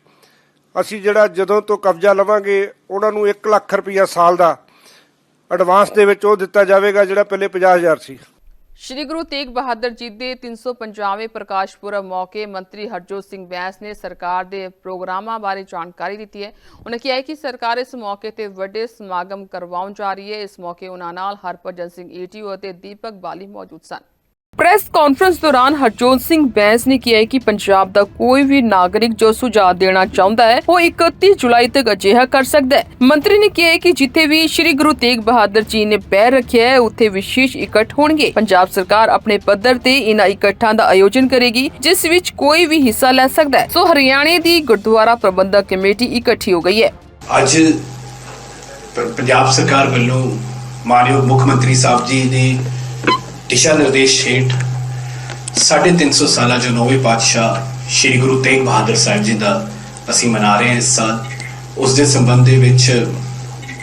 ਅਸੀਂ ਜਿਹੜਾ ਜਦੋਂ ਤੋਂ ਕਬਜ਼ਾ ਲਵਾਂਗੇ, ਉਹਨਾਂ ਨੂੰ 1 ਲੱਖ ਰੁਪਈਆ ਸਾਲ ਦਾ ਐਡਵਾਂਸ ਦੇ ਵਿੱਚ ਉਹ ਦਿੱਤਾ ਜਾਵੇਗਾ ਜਿਹੜਾ ਪਹਿਲੇ 50000 ਸੀ। ਸ਼੍ਰੀ ਗੁਰੂ ਤੇਗ ਬਹਾਦਰ ਜੀ ਦੇ 350ਵੇਂ ਪ੍ਰਕਾਸ਼ ਪੁਰਬ ਮੌਕੇ ਮੰਤਰੀ ਹਰਜੋਤ ਸਿੰਘ ਬੈਂਸ ਨੇ ਸਰਕਾਰ ਦੇ ਪ੍ਰੋਗਰਾਮਾਂ ਬਾਰੇ ਜਾਣਕਾਰੀ ਦਿੱਤੀ ਹੈ। ਉਹਨਾਂ ਕਿਹਾ ਹੈ ਕਿ ਸਰਕਾਰ ਇਸ ਮੌਕੇ ਤੇ ਵੱਡੇ ਸਮਾਗਮ ਕਰਵਾਉਣ ਜਾ ਰਹੀ ਹੈ। ਇਸ ਮੌਕੇ ਉਹਨਾਂ ਨਾਲ ਹਰਭਜਨ ਸਿੰਘ ਈਟੀਓ ਅਤੇ ਦੀਪਕ ਬਾਲੀ ਮੌਜੂਦ ਸਨ। ਪ੍ਰੈਸ ਕਾਨਫਰੰਸ ਦੌਰਾਨ ਹਰਜੋਤ ਸਿੰਘ ਬੈਂਸ ਨੇ ਕਿਹਾ ਕਿ ਪੰਜਾਬ ਦਾ ਕੋਈ ਵੀ ਨਾਗਰਿਕ ਜੋ ਸੁਝਾਅ ਦੇਣਾ ਚਾਹੁੰਦਾ ਹੈ, ਉਹ 31 ਜੁਲਾਈ ਤੱਕ ਅਜਿਹਾ ਕਰ ਸਕਦਾ ਹੈ। ਮੰਤਰੀ ਨੇ ਕਿਹਾ ਕਿ ਜਿੱਥੇ ਵੀ ਸ੍ਰੀ ਗੁਰੂ ਤੇਗ ਬਹਾਦਰ ਜੀ ਨੇ ਪੈਰ ਰੱਖਿਆ ਹੈ, ਉੱਥੇ ਵਿਸ਼ੇਸ਼ ਇਕੱਠ ਹੋਣਗੇ। ਪੰਜਾਬ ਸਰਕਾਰ ਆਪਣੇ ਪੱਧਰ ਤੇ ਇਹਨਾਂ ਇਕੱਠਾਂ ਦਾ ਆਯੋਜਨ ਕਰੇਗੀ, ਜਿਸ ਵਿੱਚ ਕੋਈ ਵੀ ਹਿੱਸਾ ਲੈ ਸਕਦਾ ਹੈ। ਸੋ ਹਰਿਆਣੇ ਦੀ ਗੁਰਦੁਆਰਾ ਪ੍ਰਬੰਧਕ ਕਮੇਟੀ ਇਕੱਠੀ ਹੋ ਗਈ ਹੈ। ਅੱਜ ਪ- ਪੰਜਾਬ ਸਰਕਾਰ ਵੱਲੋਂ ਮਾਨਯੋਗ ਮੁੱਖ ਮੰਤਰੀ ਸਾਹਿਬ ਜੀ ਦੀ ਦਿਸ਼ਾ ਨਿਰਦੇਸ਼ ਹੇਠ 350 ਸਾਲਾ ਜੋ ਨੌਵੇਂ ਪਾਤਸ਼ਾਹ ਸ੍ਰੀ ਗੁਰੂ ਤੇਗ ਬਹਾਦਰ ਸਾਹਿਬ ਜੀ ਦਾ ਅਸੀਂ ਮਨਾ ਰਹੇ ਹਾਂ ਇਸ ਸਾਲ, ਉਸ ਦੇ ਸੰਬੰਧ ਦੇ ਵਿੱਚ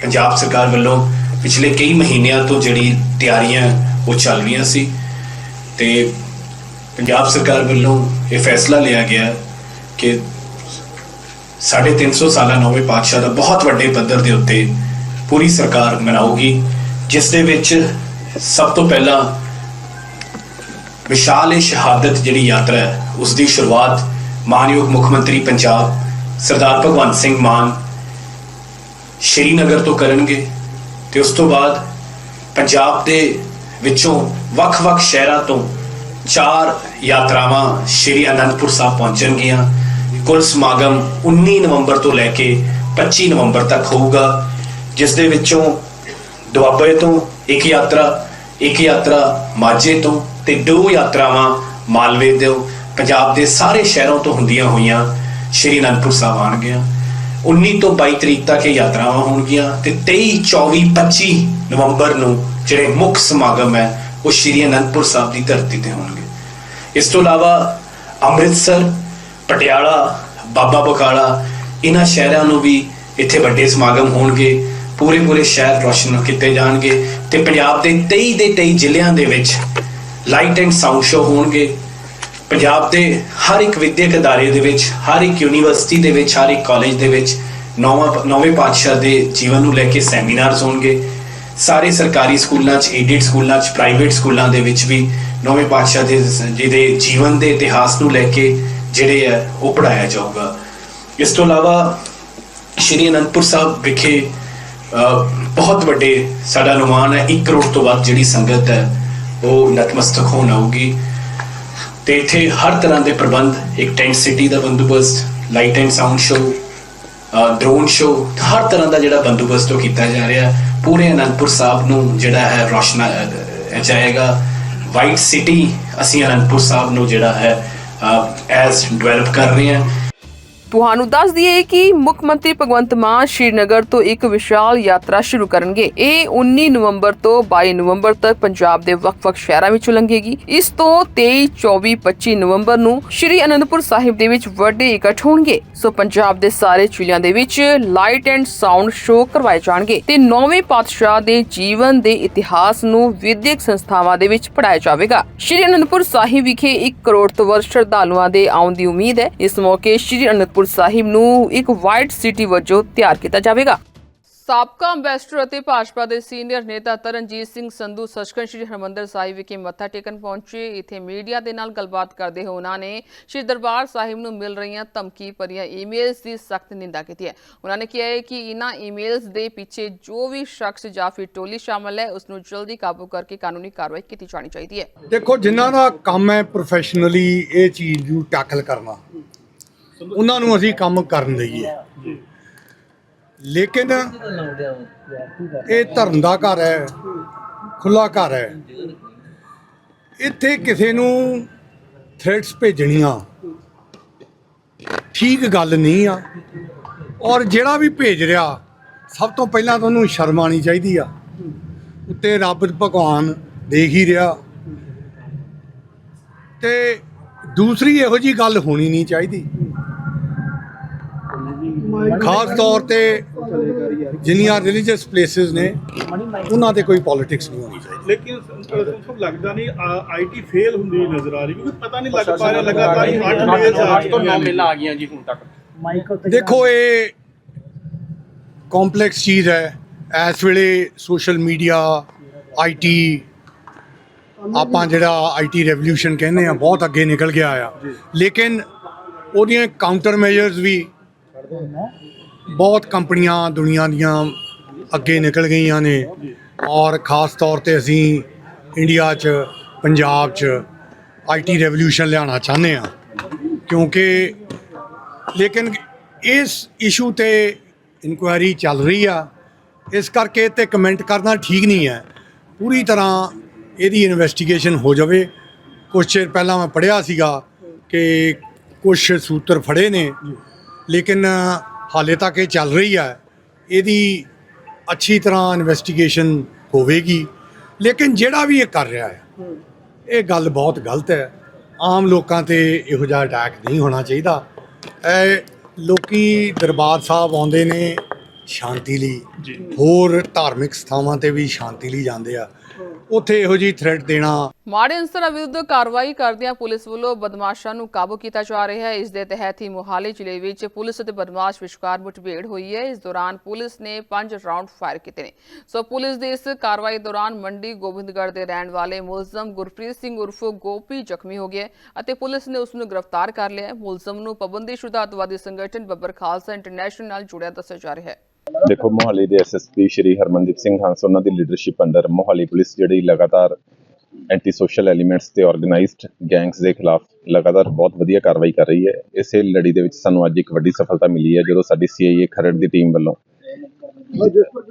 ਪੰਜਾਬ ਸਰਕਾਰ ਵੱਲੋਂ ਪਿਛਲੇ ਕਈ ਮਹੀਨਿਆਂ ਤੋਂ ਜਿਹੜੀ ਤਿਆਰੀਆਂ ਉਹ ਚੱਲ ਰਹੀਆਂ ਸੀ ਤੇ ਪੰਜਾਬ ਸਰਕਾਰ ਵੱਲੋਂ ਇਹ ਫੈਸਲਾ ਲਿਆ ਗਿਆ ਕਿ ਸਾਢੇ 300 ਸਾਲਾ ਨੌਵੇਂ ਪਾਤਸ਼ਾਹ ਦਾ ਬਹੁਤ ਵੱਡੇ ਪੱਧਰ ਦੇ ਉੱਤੇ ਪੂਰੀ ਸਰਕਾਰ ਮਨਾਊਗੀ, ਜਿਸ ਦੇ ਵਿੱਚ ਸਭ ਤੋਂ ਪਹਿਲਾਂ ਵਿਸ਼ਾਲ ਇਹ ਸ਼ਹਾਦਤ ਜਿਹੜੀ ਯਾਤਰਾ ਹੈ ਉਸ ਦੀ ਸ਼ੁਰੂਆਤ ਮਾਨਯੋਗ ਮੁੱਖ ਮੰਤਰੀ ਪੰਜਾਬ ਸਰਦਾਰ ਭਗਵੰਤ ਸਿੰਘ ਮਾਨ ਸ਼੍ਰੀਨਗਰ ਤੋਂ ਕਰਨਗੇ ਤੇ ਉਸ ਤੋਂ ਬਾਅਦ ਪੰਜਾਬ ਦੇ ਵਿੱਚੋਂ ਵੱਖ-ਵੱਖ ਸ਼ਹਿਰਾਂ ਤੋਂ ਚਾਰ ਯਾਤਰਾਵਾਂ ਸ਼੍ਰੀ ਅਨੰਦਪੁਰ ਸਾਹਿਬ ਪਹੁੰਚਣਗੀਆਂ। ਕੁੱਲ ਸਮਾਗਮ 19 ਨਵੰਬਰ ਤੋਂ ਲੈ ਕੇ 25 ਨਵੰਬਰ ਤੱਕ ਹੋਊਗਾ, ਜਿਸ ਦੇ ਵਿੱਚੋਂ ਦੁਆਬੇ ਤੋਂ ਇੱਕ ਯਾਤਰਾ ਇੱਕ ਯਾਤਰਾ ਮਾਝੇ ਤੋਂ ਤੇ ਦੋ ਯਾਤਰਾਵਾਂ ਮਾਲਵੇ ਤੋਂ ਪੰਜਾਬ ਦੇ ਸਾਰੇ ਸ਼ਹਿਰਾਂ ਤੋਂ ਹੁੰਦੀਆਂ ਹੋਈਆਂ ਸ਼੍ਰੀ ਅਨੰਦਪੁਰ ਸਾਹਿਬ ਆਉਣਗੀਆਂ। 19 ਤੋਂ 22 ਤਰੀਕ ਤੱਕ ਇਹ ਯਾਤਰਾਵਾਂ ਹੋਣਗੀਆਂ ਤੇ 23 24 25 ਨਵੰਬਰ ਨੂੰ ਜਿਹੜੇ ਮੁੱਖ ਸਮਾਗਮ ਹੈ, ਉਹ ਸ਼੍ਰੀ ਅਨੰਦਪੁਰ ਸਾਹਿਬ ਦੀ ਧਰਤੀ ਤੇ ਹੋਣਗੇ। ਇਸ ਤੋਂ ਇਲਾਵਾ ਅੰਮ੍ਰਿਤਸਰ, ਪਟਿਆਲਾ, ਬਾਬਾ ਬਕਾਲਾ, ਇਹਨਾਂ ਸ਼ਹਿਰਾਂ ਨੂੰ ਵੀ ਇੱਥੇ ਵੱਡੇ ਸਮਾਗਮ ਹੋਣਗੇ। ਪੂਰੇ ਪੂਰੇ ਸ਼ਹਿਰ ਰੋਸ਼ਨ ਕੀਤੇ ਜਾਣਗੇ ਤੇ ਪੰਜਾਬ ਦੇ 23 ਦੇ 23 ਜ਼ਿਲ੍ਹਿਆਂ ਦੇ ਵਿੱਚ ਲਾਈਟ ਐਂਡ ਸਾਊਂਡ ਸ਼ੋ ਹੋਣਗੇ। ਪੰਜਾਬ ਦੇ ਹਰ ਇੱਕ ਵਿਦਿਅਕ ਅਦਾਰੇ ਦੇ ਵਿੱਚ, ਹਰ ਇੱਕ ਯੂਨੀਵਰਸਿਟੀ ਦੇ ਵਿੱਚ, ਹਰ ਇੱਕ ਕਾਲਜ ਦੇ ਵਿੱਚ ਨੌਵਾਂ, ਨੌਵੇਂ ਪਾਤਸ਼ਾਹ ਦੇ ਜੀਵਨ ਨੂੰ ਲੈ ਕੇ ਸੈਮੀਨਾਰਸ ਹੋਣਗੇ। ਸਾਰੇ ਸਰਕਾਰੀ ਸਕੂਲਾਂ 'ਚ ਏਡਿਡ ਸਕੂਲਾਂ 'ਚ ਪ੍ਰਾਈਵੇਟ ਸਕੂਲਾਂ ਦੇ ਵਿੱਚ ਵੀ ਨੌਵੇਂ ਪਾਤਸ਼ਾਹ ਦੇ ਜਿਹਦੇ ਜੀਵਨ ਦੇ ਇਤਿਹਾਸ ਨੂੰ ਲੈ ਕੇ ਜਿਹੜੇ ਹੈ ਉਹ ਪੜਾਇਆ ਜਾਊਗਾ। ਇਸ ਤੋਂ ਇਲਾਵਾ ਸ਼੍ਰੀ ਅਨੰਦਪੁਰ ਸਾਹਿਬ ਵਿਖੇ ਬਹੁਤ ਵੱਡੇ ਸਾਡਾ ਅਨੁਮਾਨ ਹੈ 1 ਕਰੋੜ ਤੋਂ ਵੱਧ ਜਿਹੜੀ ਸੰਗਤ ਹੈ, ਉਹ ਨਤਮਸਤਕ ਹੋਣ ਆਊਗੀ। ਤੇ ਇੱਥੇ ਹਰ ਤਰ੍ਹਾਂ ਦੇ ਪ੍ਰਬੰਧ, ਇੱਕ ਟੈਂਟ ਸਿਟੀ ਦਾ ਬੰਦੋਬਸਤ, light and sound show drone show, ਹਰ ਤਰ੍ਹਾਂ ਦਾ ਜਿਹੜਾ ਬੰਦੋਬਸਤ ਉਹ ਕੀਤਾ ਜਾ ਰਿਹਾ। ਪੂਰੇ ਅਨੰਦਪੁਰ ਸਾਹਿਬ ਨੂੰ ਜਿਹੜਾ ਹੈ, ਰੋਸ਼ਨ ਜਾਏਗਾ। ਵਾਈਟ ਸਿਟੀ, ਅਸੀਂ ਅਨੰਦਪੁਰ ਸਾਹਿਬ ਨੂੰ ਜਿਹੜਾ ਹੈ ਐਸ ਡਿਵੈਲਪ ਕਰ ਰਹੇ ਹਾਂ। ਤੁਹਾਨੂੰ ਦੱਸ ਦਈਏ ਕਿ ਮੁੱਖ ਮੰਤਰੀ ਭਗਵੰਤ ਮਾਨ ਸ਼੍ਰੀਨਗਰ ਤੋਂ ਇੱਕ ਵਿਸ਼ਾਲ ਯਾਤਰਾ ਸ਼ੁਰੂ ਕਰਨਗੇ। ਇਹ 19 ਨਵੰਬਰ ਤੋਂ 22 ਨਵੰਬਰ ਤੱਕ ਪੰਜਾਬ ਦੇ ਵੱਖ-ਵੱਖ ਸ਼ਹਿਰਾਂ ਵਿੱਚ ਲੰਘੇਗੀ। ਇਸ ਤੋਂ 23 24 25 ਨਵੰਬਰ ਨੂੰ ਸ਼੍ਰੀ ਅਨੰਦਪੁਰ ਸਾਹਿਬ ਦੇ ਵਿੱਚ ਵੱਡੇ ਇਕੱਠ ਹੋਣਗੇ। ਸੋ ਪੰਜਾਬ ਦੇ ਸਾਰੇ ਜ਼ਿਲ੍ਹਿਆਂ ਦੇ ਵਿੱਚ ਲਾਈਟ ਐਂਡ ਸਾਊਂਡ ਸ਼ੋਅ ਕਰਵਾਏ ਜਾਣਗੇ ਤੇ ਨੌਵੇਂ ਪਾਤਸ਼ਾਹ ਦੇ ਜੀਵਨ ਦੇ ਇਤਿਹਾਸ ਨੂੰ ਵਿਦਿਅਕ ਸੰਸਥਾਵਾਂ ਦੇ ਵਿੱਚ ਪੜਾਇਆ ਜਾਵੇਗਾ। ਸ਼੍ਰੀ ਅਨੰਦਪੁਰ ਸਾਹਿਬ ਵਿਖੇ 1 ਕਰੋੜ ਤੋਂ ਵੱਧ ਸ਼ਰਧਾਲੂਆਂ ਦੇ ਆਉਣ ਦੀ ਉਮੀਦ ਹੈ। ਇਸ ਮੌਕੇ ਸ਼੍ਰੀ ਅਨੰਦਪੁਰ ਸਾਹਿਬ ਨੂੰ ਇੱਕ ਵਾਈਟ ਸਿਟੀ ਵਜੋਂ ਤਿਆਰ ਕੀਤਾ ਜਾਵੇਗਾ। ਸਾਬਕਾ ਅੰਬੈਸਡਰ ਅਤੇ ਭਾਜਪਾ ਦੇ ਸੀਨੀਅਰ ਨੇਤਾ ਤਰਨਜੀਤ ਸਿੰਘ ਸੰਧੂ ਸੱਚਖੰਡ ਸ੍ਰੀ ਹਰਮੰਦਰ ਸਾਹਿਬ ਵਿਖੇ ਮੱਥਾ ਟੇਕਣ ਪਹੁੰਚੇ। ਇੱਥੇ ਮੀਡੀਆ ਦੇ ਨਾਲ ਗੱਲਬਾਤ ਕਰਦੇ ਹੋਏ ਉਹਨਾਂ ਨੇ ਸ੍ਰੀ ਦਰਬਾਰ ਸਾਹਿਬ ਨੂੰ ਮਿਲ ਰਹੀਆਂ ਧਮਕੀ ਭਰੀਆਂ ਈਮੇਲਸ ਦੀ ਸਖਤ ਨਿੰਦਾ ਕੀਤੀ ਹੈ। ਉਹਨਾਂ ਨੇ ਕਿਹਾ ਹੈ ਕਿ ਇਹਨਾਂ ਈਮੇਲਸ ਦੇ ਪਿੱਛੇ ਜੋ ਵੀ ਸ਼ਖਸ ਜਾਂ ਫਿਰ ਟੋਲੀ ਸ਼ਾਮਲ ਹੈ ਉਸ ਨੂੰ ਜਲਦੀ ਕਾਬੂ ਕਰਕੇ ਕਾਨੂੰਨੀ ਕਾਰਵਾਈ ਕੀਤੀ ਜਾਣੀ ਚਾਹੀਦੀ ਹੈ। ਦੇਖੋ ਜਿਨ੍ਹਾਂ ਦਾ ਕੰਮ ਹੈ ਪ੍ਰੋਫੈਸ਼ਨਲੀ ਇਹ ਚੀਜ਼ ਨੂੰ ਟੈਕਲ ਕਰਨਾ। ਉਹਨਾਂ ਨੂੰ ਅਸੀਂ ਕੰਮ ਕਰਨ ਦਈਏ। ਲੇਕਿਨ ਇਹ ਧਰਮ ਦਾ ਘਰ ਹੈ ਖੁੱਲਾ ਘਰ ਹੈ। ਇੱਥੇ ਕਿਸੇ ਨੂੰ ਥ੍ਰੈਟਸ ਭੇਜਣੀਆਂ ਠੀਕ ਗੱਲ ਨਹੀਂ ਆ। ਔਰ ਜਿਹੜਾ ਵੀ ਭੇਜ ਰਿਹਾ ਸਭ ਤੋਂ ਪਹਿਲਾਂ ਤਾਂ ਉਹਨੂੰ ਸ਼ਰਮ ਆਉਣੀ ਚਾਹੀਦੀ ਆ। ਉੱਤੇ ਰੱਬ ਭਗਵਾਨ ਦੇਖ ਹੀ ਰਿਹਾ। ਤੇ ਦੂਸਰੀ ਇਹੋ ਜੀ ਗੱਲ ਹੋਣੀ ਨਹੀਂ ਚਾਹੀਦੀ। ਖਾਸ ਤੌਰ ਤੇ ਜਿੰਨੀਆਂ ਰਿਲੀਜੀਅਸ ਪਲੇਸਿਸ ਨੇ ਉਹਨਾਂ ਤੇ ਕੋਈ ਪੋਲਿਟਿਕਸ ਨਹੀਂ ਹੋਣੀ ਚਾਹੀਦੀ। ਲੇਕਿਨ ਤੁਹਾਨੂੰ ਲੱਗਦਾ ਨਹੀਂ ਆਈਟੀ ਫੇਲ ਹੁੰਦੀ ਨਜ਼ਰ ਆ ਰਹੀ ਕਿਉਂਕਿ ਪਤਾ ਨਹੀਂ ਲੱਗ ਪਾ ਰਿਹਾ ਲਗਾਤਾਰ ਹੀ 8 ਮੇਲਸ ਆ ਅੱਠ ਤੋਂ ਨੌ ਚੁੱਕੀਆਂ ਨੇ ਮੇਲਾਂ ਆ ਗਈਆਂ ਜੀ ਹੁਣ ਤੱਕ। ਦੇਖੋ ਇਹ ਕੰਪਲੈਕਸ ਚੀਜ਼ ਹੈ। ਇਸ ਵੇਲੇ ਸੋਸ਼ਲ ਮੀਡੀਆ ਆਈਟੀ ਆਪਾਂ ਜਿਹੜਾ ਆਈਟੀ ਰੈਵੋਲੂਸ਼ਨ ਕਹਿੰਦੇ ਆ ਬਹੁਤ ਅੱਗੇ ਨਿਕਲ ਗਿਆ ਆ। ਲੇਕਿਨ ਉਹਦੀਆਂ ਕਾਊਂਟਰ ਮੈਜਰਸ ਵੀ ਬਹੁਤ ਕੰਪਨੀਆਂ ਦੁਨੀਆ ਦੀਆਂ ਅੱਗੇ ਨਿਕਲ ਗਈਆਂ ਨੇ। ਔਰ ਖਾਸ ਤੌਰ ਤੇ ਅਸੀਂ ਇੰਡੀਆ 'ਚ ਪੰਜਾਬ 'ਚ ਆਈਟੀ ਰੈਵੋਲੂਸ਼ਨ ਲਿਆਉਣਾ ਚਾਹੁੰਦੇ ਆ ਕਿਉਂਕਿ ਲੇਕਿਨ ਇਸ ਇਸ਼ੂ ਤੇ ਇਨਕੁਆਇਰੀ ਚੱਲ ਰਹੀ ਆ। ਇਸ ਕਰਕੇ ਤੇ ਕਮੈਂਟ ਕਰਨਾ ਠੀਕ ਨਹੀਂ ਹੈ। ਪੂਰੀ ਤਰ੍ਹਾਂ ਇਹਦੀ ਇਨਵੈਸਟੀਗੇਸ਼ਨ ਹੋ ਜਾਵੇ। ਕੁਝ ਚਿਰ ਪਹਿਲਾਂ ਮੈਂ ਪੜ੍ਹਿਆ ਸੀਗਾ ਕਿ ਕੁਝ ਸੂਤਰ ਫੜੇ ਨੇ ਲੇਕਿਨ ਹਾਲੇ ਤੱਕ ਇਹ ਚੱਲ ਰਹੀ ਹੈ। ਇਹਦੀ ਅੱਛੀ ਤਰ੍ਹਾਂ ਇਨਵੈਸਟੀਗੇਸ਼ਨ ਹੋਵੇਗੀ। ਲੇਕਿਨ ਜਿਹੜਾ ਵੀ ਇਹ ਕਰ ਰਿਹਾ ਹੈ ਇਹ ਗੱਲ ਬਹੁਤ ਗਲਤ ਹੈ। ਆਮ ਲੋਕਾਂ ਤੇ ਇਹੋ ਜਿਹਾ ਅਟੈਕ ਨਹੀਂ ਹੋਣਾ ਚਾਹੀਦਾ। ਇਹ ਲੋਕੀ ਦਰਬਾਰ ਸਾਹਿਬ ਆਉਂਦੇ ਨੇ ਸ਼ਾਂਤੀ ਲਈ ਹੋਰ ਧਾਰਮਿਕ ਸਥਾਵਾਂ ਤੇ ਵੀ ਸ਼ਾਂਤੀ ਲਈ ਜਾਂਦੇ ਆ। ਉੱਥੇ ਇਹੋ ਜਿਹੀ ਥ੍ਰੈਟ ਦੇਣਾ। ਮਾੜੇ ਅਨਸਰਾਂ ਵਿਰੁੱਧ ਕਾਰਵਾਈ ਕਰਦਿਆਂ ਪੁਲਿਸ ਵੱਲੋਂ ਬਦਮਾਸ਼ਾਂ ਨੂੰ ਕਾਬੂ ਕੀਤਾ ਜਾ ਰਿਹਾ ਹੈ। ਇਸ ਦੇ ਤਹਿਤ ਹੀ ਮੋਹਾਲੀ ਜ਼ਿਲ੍ਹੇ ਵਿੱਚ ਪੁਲਿਸ ਅਤੇ ਬਦਮਾਸ਼ ਵਿਚਕਾਰ ਮੁਠਭੇੜ ਹੋਈ ਹੈ। ਇਸ ਦੌਰਾਨ ਪੁਲਿਸ ਨੇ 5 ਰਾਉਂਡ ਫਾਇਰ ਕੀਤੇ ਨੇ। ਸੋ ਪੁਲਿਸ ਦੀ ਇਸ ਕਾਰਵਾਈ ਦੌਰਾਨ ਮੰਡੀ ਗੋਬਿੰਦਗੜ੍ਹ ਦੇ ਰਹਿਣ ਵਾਲੇ ਮੁਲਜ਼ਮ ਗੁਰਪ੍ਰੀਤ ਸਿੰਘ ਉਰਫ ਗੋਪੀ ਜ਼ਖਮੀ ਹੋ ਗਿਆ ਅਤੇ ਪੁਲਿਸ ਨੇ ਉਸ ਨੂੰ ਗ੍ਰਿਫਤਾਰ ਕਰ ਲਿਆ ਮੁਲਜ਼ਮ ਨੂੰ ਪਾਬੰਦੀਸ਼ੁਦਾ ਅਤਵਾਦੀ ਸੰਗਠਨ ਬੱਬਰ ਖਾਲਸਾ ਇੰਟਰਨੈਸ਼ਨਲ ਨਾਲ ਜੁੜਿਆ ਦੱਸਿਆ ਜਾ ਰਿਹਾ ਹੈ। ਦੇਖੋ, ਮੋਹਾਲੀ ਦੇ ਐਸਐਸਪੀ ਸ਼੍ਰੀ ਹਰਮਨਦੀਪ ਸਿੰਘ ਹੰਸ ਉਹਨਾਂ ਦੀ ਲੀਡਰਸ਼ਿਪ ਅੰਦਰ ਮੋਹਾਲੀ ਪੁਲਿਸ ਜਿਹੜੀ ਲਗਾਤਾਰ ਐਂਟੀ ਸੋਸ਼ਲ ਐਲੀਮੈਂਟਸ ਤੇ ਆਰਗੇਨਾਈਜ਼ਡ ਗੈਂਗਸ ਦੇ ਖਿਲਾਫ ਲਗਾਤਾਰ ਬਹੁਤ ਵਧੀਆ ਕਾਰਵਾਈ ਕਰ ਰਹੀ ਹੈ। ਇਸੇ ਲੜੀ ਦੇ ਵਿੱਚ ਸਾਨੂੰ ਅੱਜ ਇੱਕ ਵੱਡੀ ਸਫਲਤਾ ਮਿਲੀ ਹੈ, ਜਦੋਂ ਸਾਡੀ ਸੀਆਈਏ ਖਰੜ ਦੀ ਟੀਮ ਵੱਲੋਂ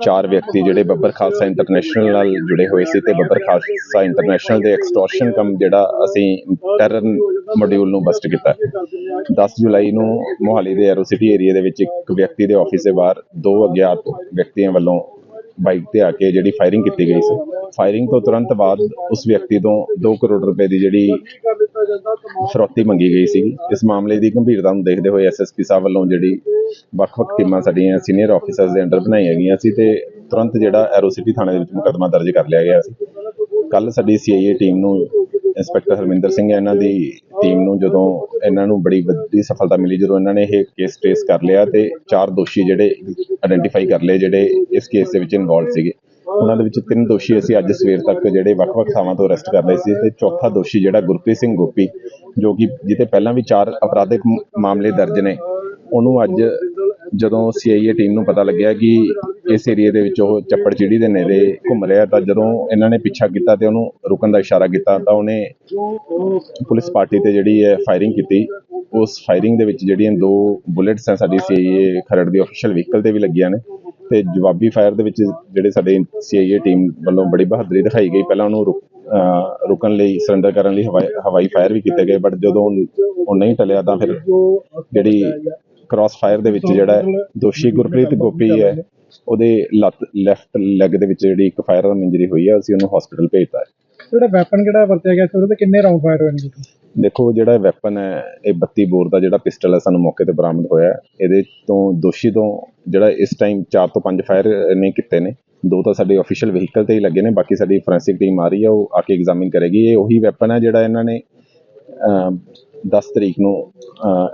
ਚਾਰ ਵਿਅਕਤੀ ਜਿਹੜੇ ਬੱਬਰ ਖਾਲਸਾ ਇੰਟਰਨੈਸ਼ਨਲ ਨਾਲ ਜੁੜੇ ਹੋਏ ਸੀ ਤੇ ਬੱਬਰ ਖਾਲਸਾ ਇੰਟਰਨੈਸ਼ਨਲ ਦੇ ਐਕਸਟੋਰਸ਼ਨ ਕੰਮ ਜਿਹੜਾ ਅਸੀਂ ਟੈਰਰ ਮੋਡਿਊਲ ਨੂੰ ਬਸਟ ਕੀਤਾ। 10 ਜੁਲਾਈ ਨੂੰ ਮੋਹਾਲੀ ਦੇ ਐਰੋ ਸਿਟੀ ਏਰੀਆ ਦੇ ਵਿੱਚ ਇੱਕ ਵਿਅਕਤੀ ਦੇ ਆਫਿਸ ਦੇ ਬਾਹਰ ਦੋ ਅਗਿਆਤ ਵਿਅਕਤੀਆਂ ਵੱਲੋਂ ਬਾਈਕ ਤੇ ਆ ਕੇ ਜਿਹੜੀ ਫਾਇਰਿੰਗ ਕੀਤੀ ਗਈ ਸੀ। ਫਾਇਰਿੰਗ ਤੋਂ ਤੁਰੰਤ ਬਾਅਦ ਉਸ ਵਿਅਕਤੀ ਤੋਂ 2 ਕਰੋੜ ਰੁਪਏ ਦੀ ਜਿਹੜੀ ਫਰੋਤੀ ਮੰਗੀ ਗਈ ਸੀ। ਇਸ ਮਾਮਲੇ ਦੀ ਗੰਭੀਰਤਾ ਨੂੰ ਦੇਖਦੇ ਹੋਏ ਐਸਐਸਪੀ ਸਾਹਿਬ ਵੱਲੋਂ ਜਿਹੜੀ ਵੱਖ-ਵੱਖ ਟੀਮਾਂ ਸਾਡੀਆਂ ਸੀਨੀਅਰ ਆਫੀਸਰਸ ਦੇ ਅੰਡਰ ਬਣਾਈਆਂ ਗਈਆਂ ਸੀ ਤੇ ਤੁਰੰਤ ਜਿਹੜਾ ਐਰੋ ਸਿਟੀ ਥਾਣੇ ਦੇ ਵਿੱਚ ਮੁਕੱਦਮਾ ਦਰਜ ਕਰ ਲਿਆ ਗਿਆ ਸੀ। ਕੱਲ ਸਾਡੀ ਸੀਆਈਏ ਟੀਮ ਨੂੰ ਇੰਸਪੈਕਟਰ ਹਰਮਿੰਦਰ ਸਿੰਘ ਇਹਨਾਂ ਦੀ ਟੀਮ ਨੂੰ ਜਦੋਂ ਇਹਨਾਂ ਨੂੰ ਬੜੀ ਵੱਡੀ ਸਫਲਤਾ ਮਿਲੀ, ਜਦੋਂ ਇਹਨਾਂ ਨੇ ਇਹ ਕੇਸ ਟ੍ਰੇਸ ਕਰ ਲਿਆ ਤੇ ਚਾਰ ਦੋਸ਼ੀ ਜਿਹੜੇ ਆਇਡੈਂਟੀਫਾਈ ਕਰ ਲਏ ਜਿਹੜੇ ਇਸ ਕੇਸ ਦੇ ਵਿੱਚ ਇਨਵੋਲਵ ਸੀਗੇ। ਉਹਨਾਂ ਦੇ ਵਿੱਚ ਤਿੰਨ ਦੋਸ਼ੀ ਅਸੀਂ ਅੱਜ ਸਵੇਰ ਤੱਕ ਜਿਹੜੇ ਵੱਖ-ਵੱਖ ਥਾਵਾਂ ਤੋਂ ਅਰੈਸਟ ਕਰ ਲਏ ਸੀ ਤੇ ਚੌਥਾ ਦੋਸ਼ੀ ਜਿਹੜਾ ਗੁਰਪ੍ਰੀਤ ਸਿੰਘ ਗੋਪੀ, ਜੋ ਕਿ ਜਿਹਤੇ ਪਹਿਲਾਂ ਵੀ ਚਾਰ ਅਪਰਾਧਿਕ ਮਾਮਲੇ ਦਰਜ ਨੇ, ਉਹਨੂੰ ਅੱਜ ਜਦੋਂ ਸੀਆਈਏ ਟੀਮ ਨੂੰ ਪਤਾ ਲੱਗਿਆ ਕਿ ਇਸ ਏਰੀਆ ਦੇ ਵਿੱਚ ਉਹ ਚੱਪੜ ਚਿੜੀ ਦੇ ਨੇੜੇ ਘੁੰਮ ਰਿਹਾ ਤਾਂ ਜਦੋਂ ਇਹਨਾਂ ਨੇ ਪਿੱਛਾ ਕੀਤਾ ਤੇ ਉਹਨੂੰ ਰੁਕਣ ਦਾ ਇਸ਼ਾਰਾ ਕੀਤਾ ਤਾਂ ਉਹਨੇ ਪੁਲਿਸ ਪਾਰਟੀ ਤੇ ਜਿਹੜੀ ਹੈ ਫਾਇਰਿੰਗ ਕੀਤੀ। ਉਸ ਫਾਇਰਿੰਗ ਦੇ ਵਿੱਚ ਜਿਹੜੀਆਂ ਦੋ ਬੁਲੇਟਸ ਹੈ ਸਾਡੀ ਸੀਆਈਏ ਖਰੜ ਦੀ ਅਫੀਸ਼ੀਅਲ ਵਹੀਕਲ ਤੇ ਵੀ ਲੱਗੀਆਂ ਨੇ। ਤੇ ਜਵਾਬੀ ਫਾਇਰ ਦੇ ਵਿੱਚ ਜਿਹੜੇ ਸਾਡੇ ਸੀਆਈਏ ਟੀਮ ਵੱਲੋਂ ਬੜੀ ਬਹਾਦਰੀ ਦਿਖਾਈ ਗਈ। ਪਹਿਲਾਂ ਉਹਨੂੰ ਰੁਕਣ ਲਈ ਸਰੈਂਡਰ ਕਰਨ ਲਈ ਹਵਾਈ ਫਾਇਰ ਵੀ ਕੀਤੇ ਗਏ ਬਟ ਜਦੋਂ ਉਹ ਨਹੀਂ ਟਲਿਆ ਤਾਂ ਫਿਰ ਜਿਹੜੀ ਕ੍ਰਾਸ ਫਾਇਰ ਦੇ ਵਿੱਚ ਜਿਹੜਾ ਦੋਸ਼ੀ ਗੁਰਪ੍ਰੀਤ ਗੋਪੀ ਹੈ ਉਹਦੇ ਲੱਤ ਲੈਫਟ ਲੈਗ ਦੇ ਵਿੱਚ ਜਿਹੜੀ ਇੱਕ ਫਾਇਰ ਇੰਜਰੀ ਹੋਈ ਹੈ ਅਸੀਂ ਉਹਨੂੰ ਹਸਪੀਟਲ ਭੇਜਤਾ ਹੈ। ਜਿਹੜਾ ਵੈਪਨ ਕਿਹੜਾ ਵਰਤਿਆ ਗਿਆ ਸੀ ਉਹਦੇ ਤੇ ਕਿੰਨੇ ਰਾਉਂਡ ਫਾਇਰ ਹੋਏ ਨੇ ਦੇਖੋ ਜਿਹੜਾ ਵੈਪਨ ਹੈ ਇਹ 32 ਬੋਰ ਦਾ ਜਿਹੜਾ ਪਿਸਟਲ ਹੈ ਸਾਨੂੰ ਮੌਕੇ ਤੇ ਬਰਾਮਦ ਹੋਇਆ ਹੈ। ਇਹਦੇ ਤੋਂ ਦੋਸ਼ੀ ਤੋਂ ਜਿਹੜਾ ਇਸ ਟਾਈਮ 4 ਤੋਂ 5 ਫਾਇਰ ਨੇ ਕੀਤੇ ਨੇ। ਦੋ ਤਾਂ ਸਾਡੇ ਅਫੀਸ਼ੀਅਲ ਵਹੀਕਲ ਤੇ ਹੀ ਲੱਗੇ ਨੇ, ਬਾਕੀ ਸਾਡੀ ਫੋਰੈਂਸਿਕ ਟੀਮ ਆ ਰਹੀ ਹੈ ਉਹ ਆ ਕੇ ਐਗਜ਼ਾਮਿਨ ਕਰੇਗੀ। ਇਹ ਉਹੀ ਵੈਪਨ ਹੈ ਜਿਹੜਾ ਇਹਨਾਂ ਨੇ 10 ਤਰੀਕ ਨੂੰ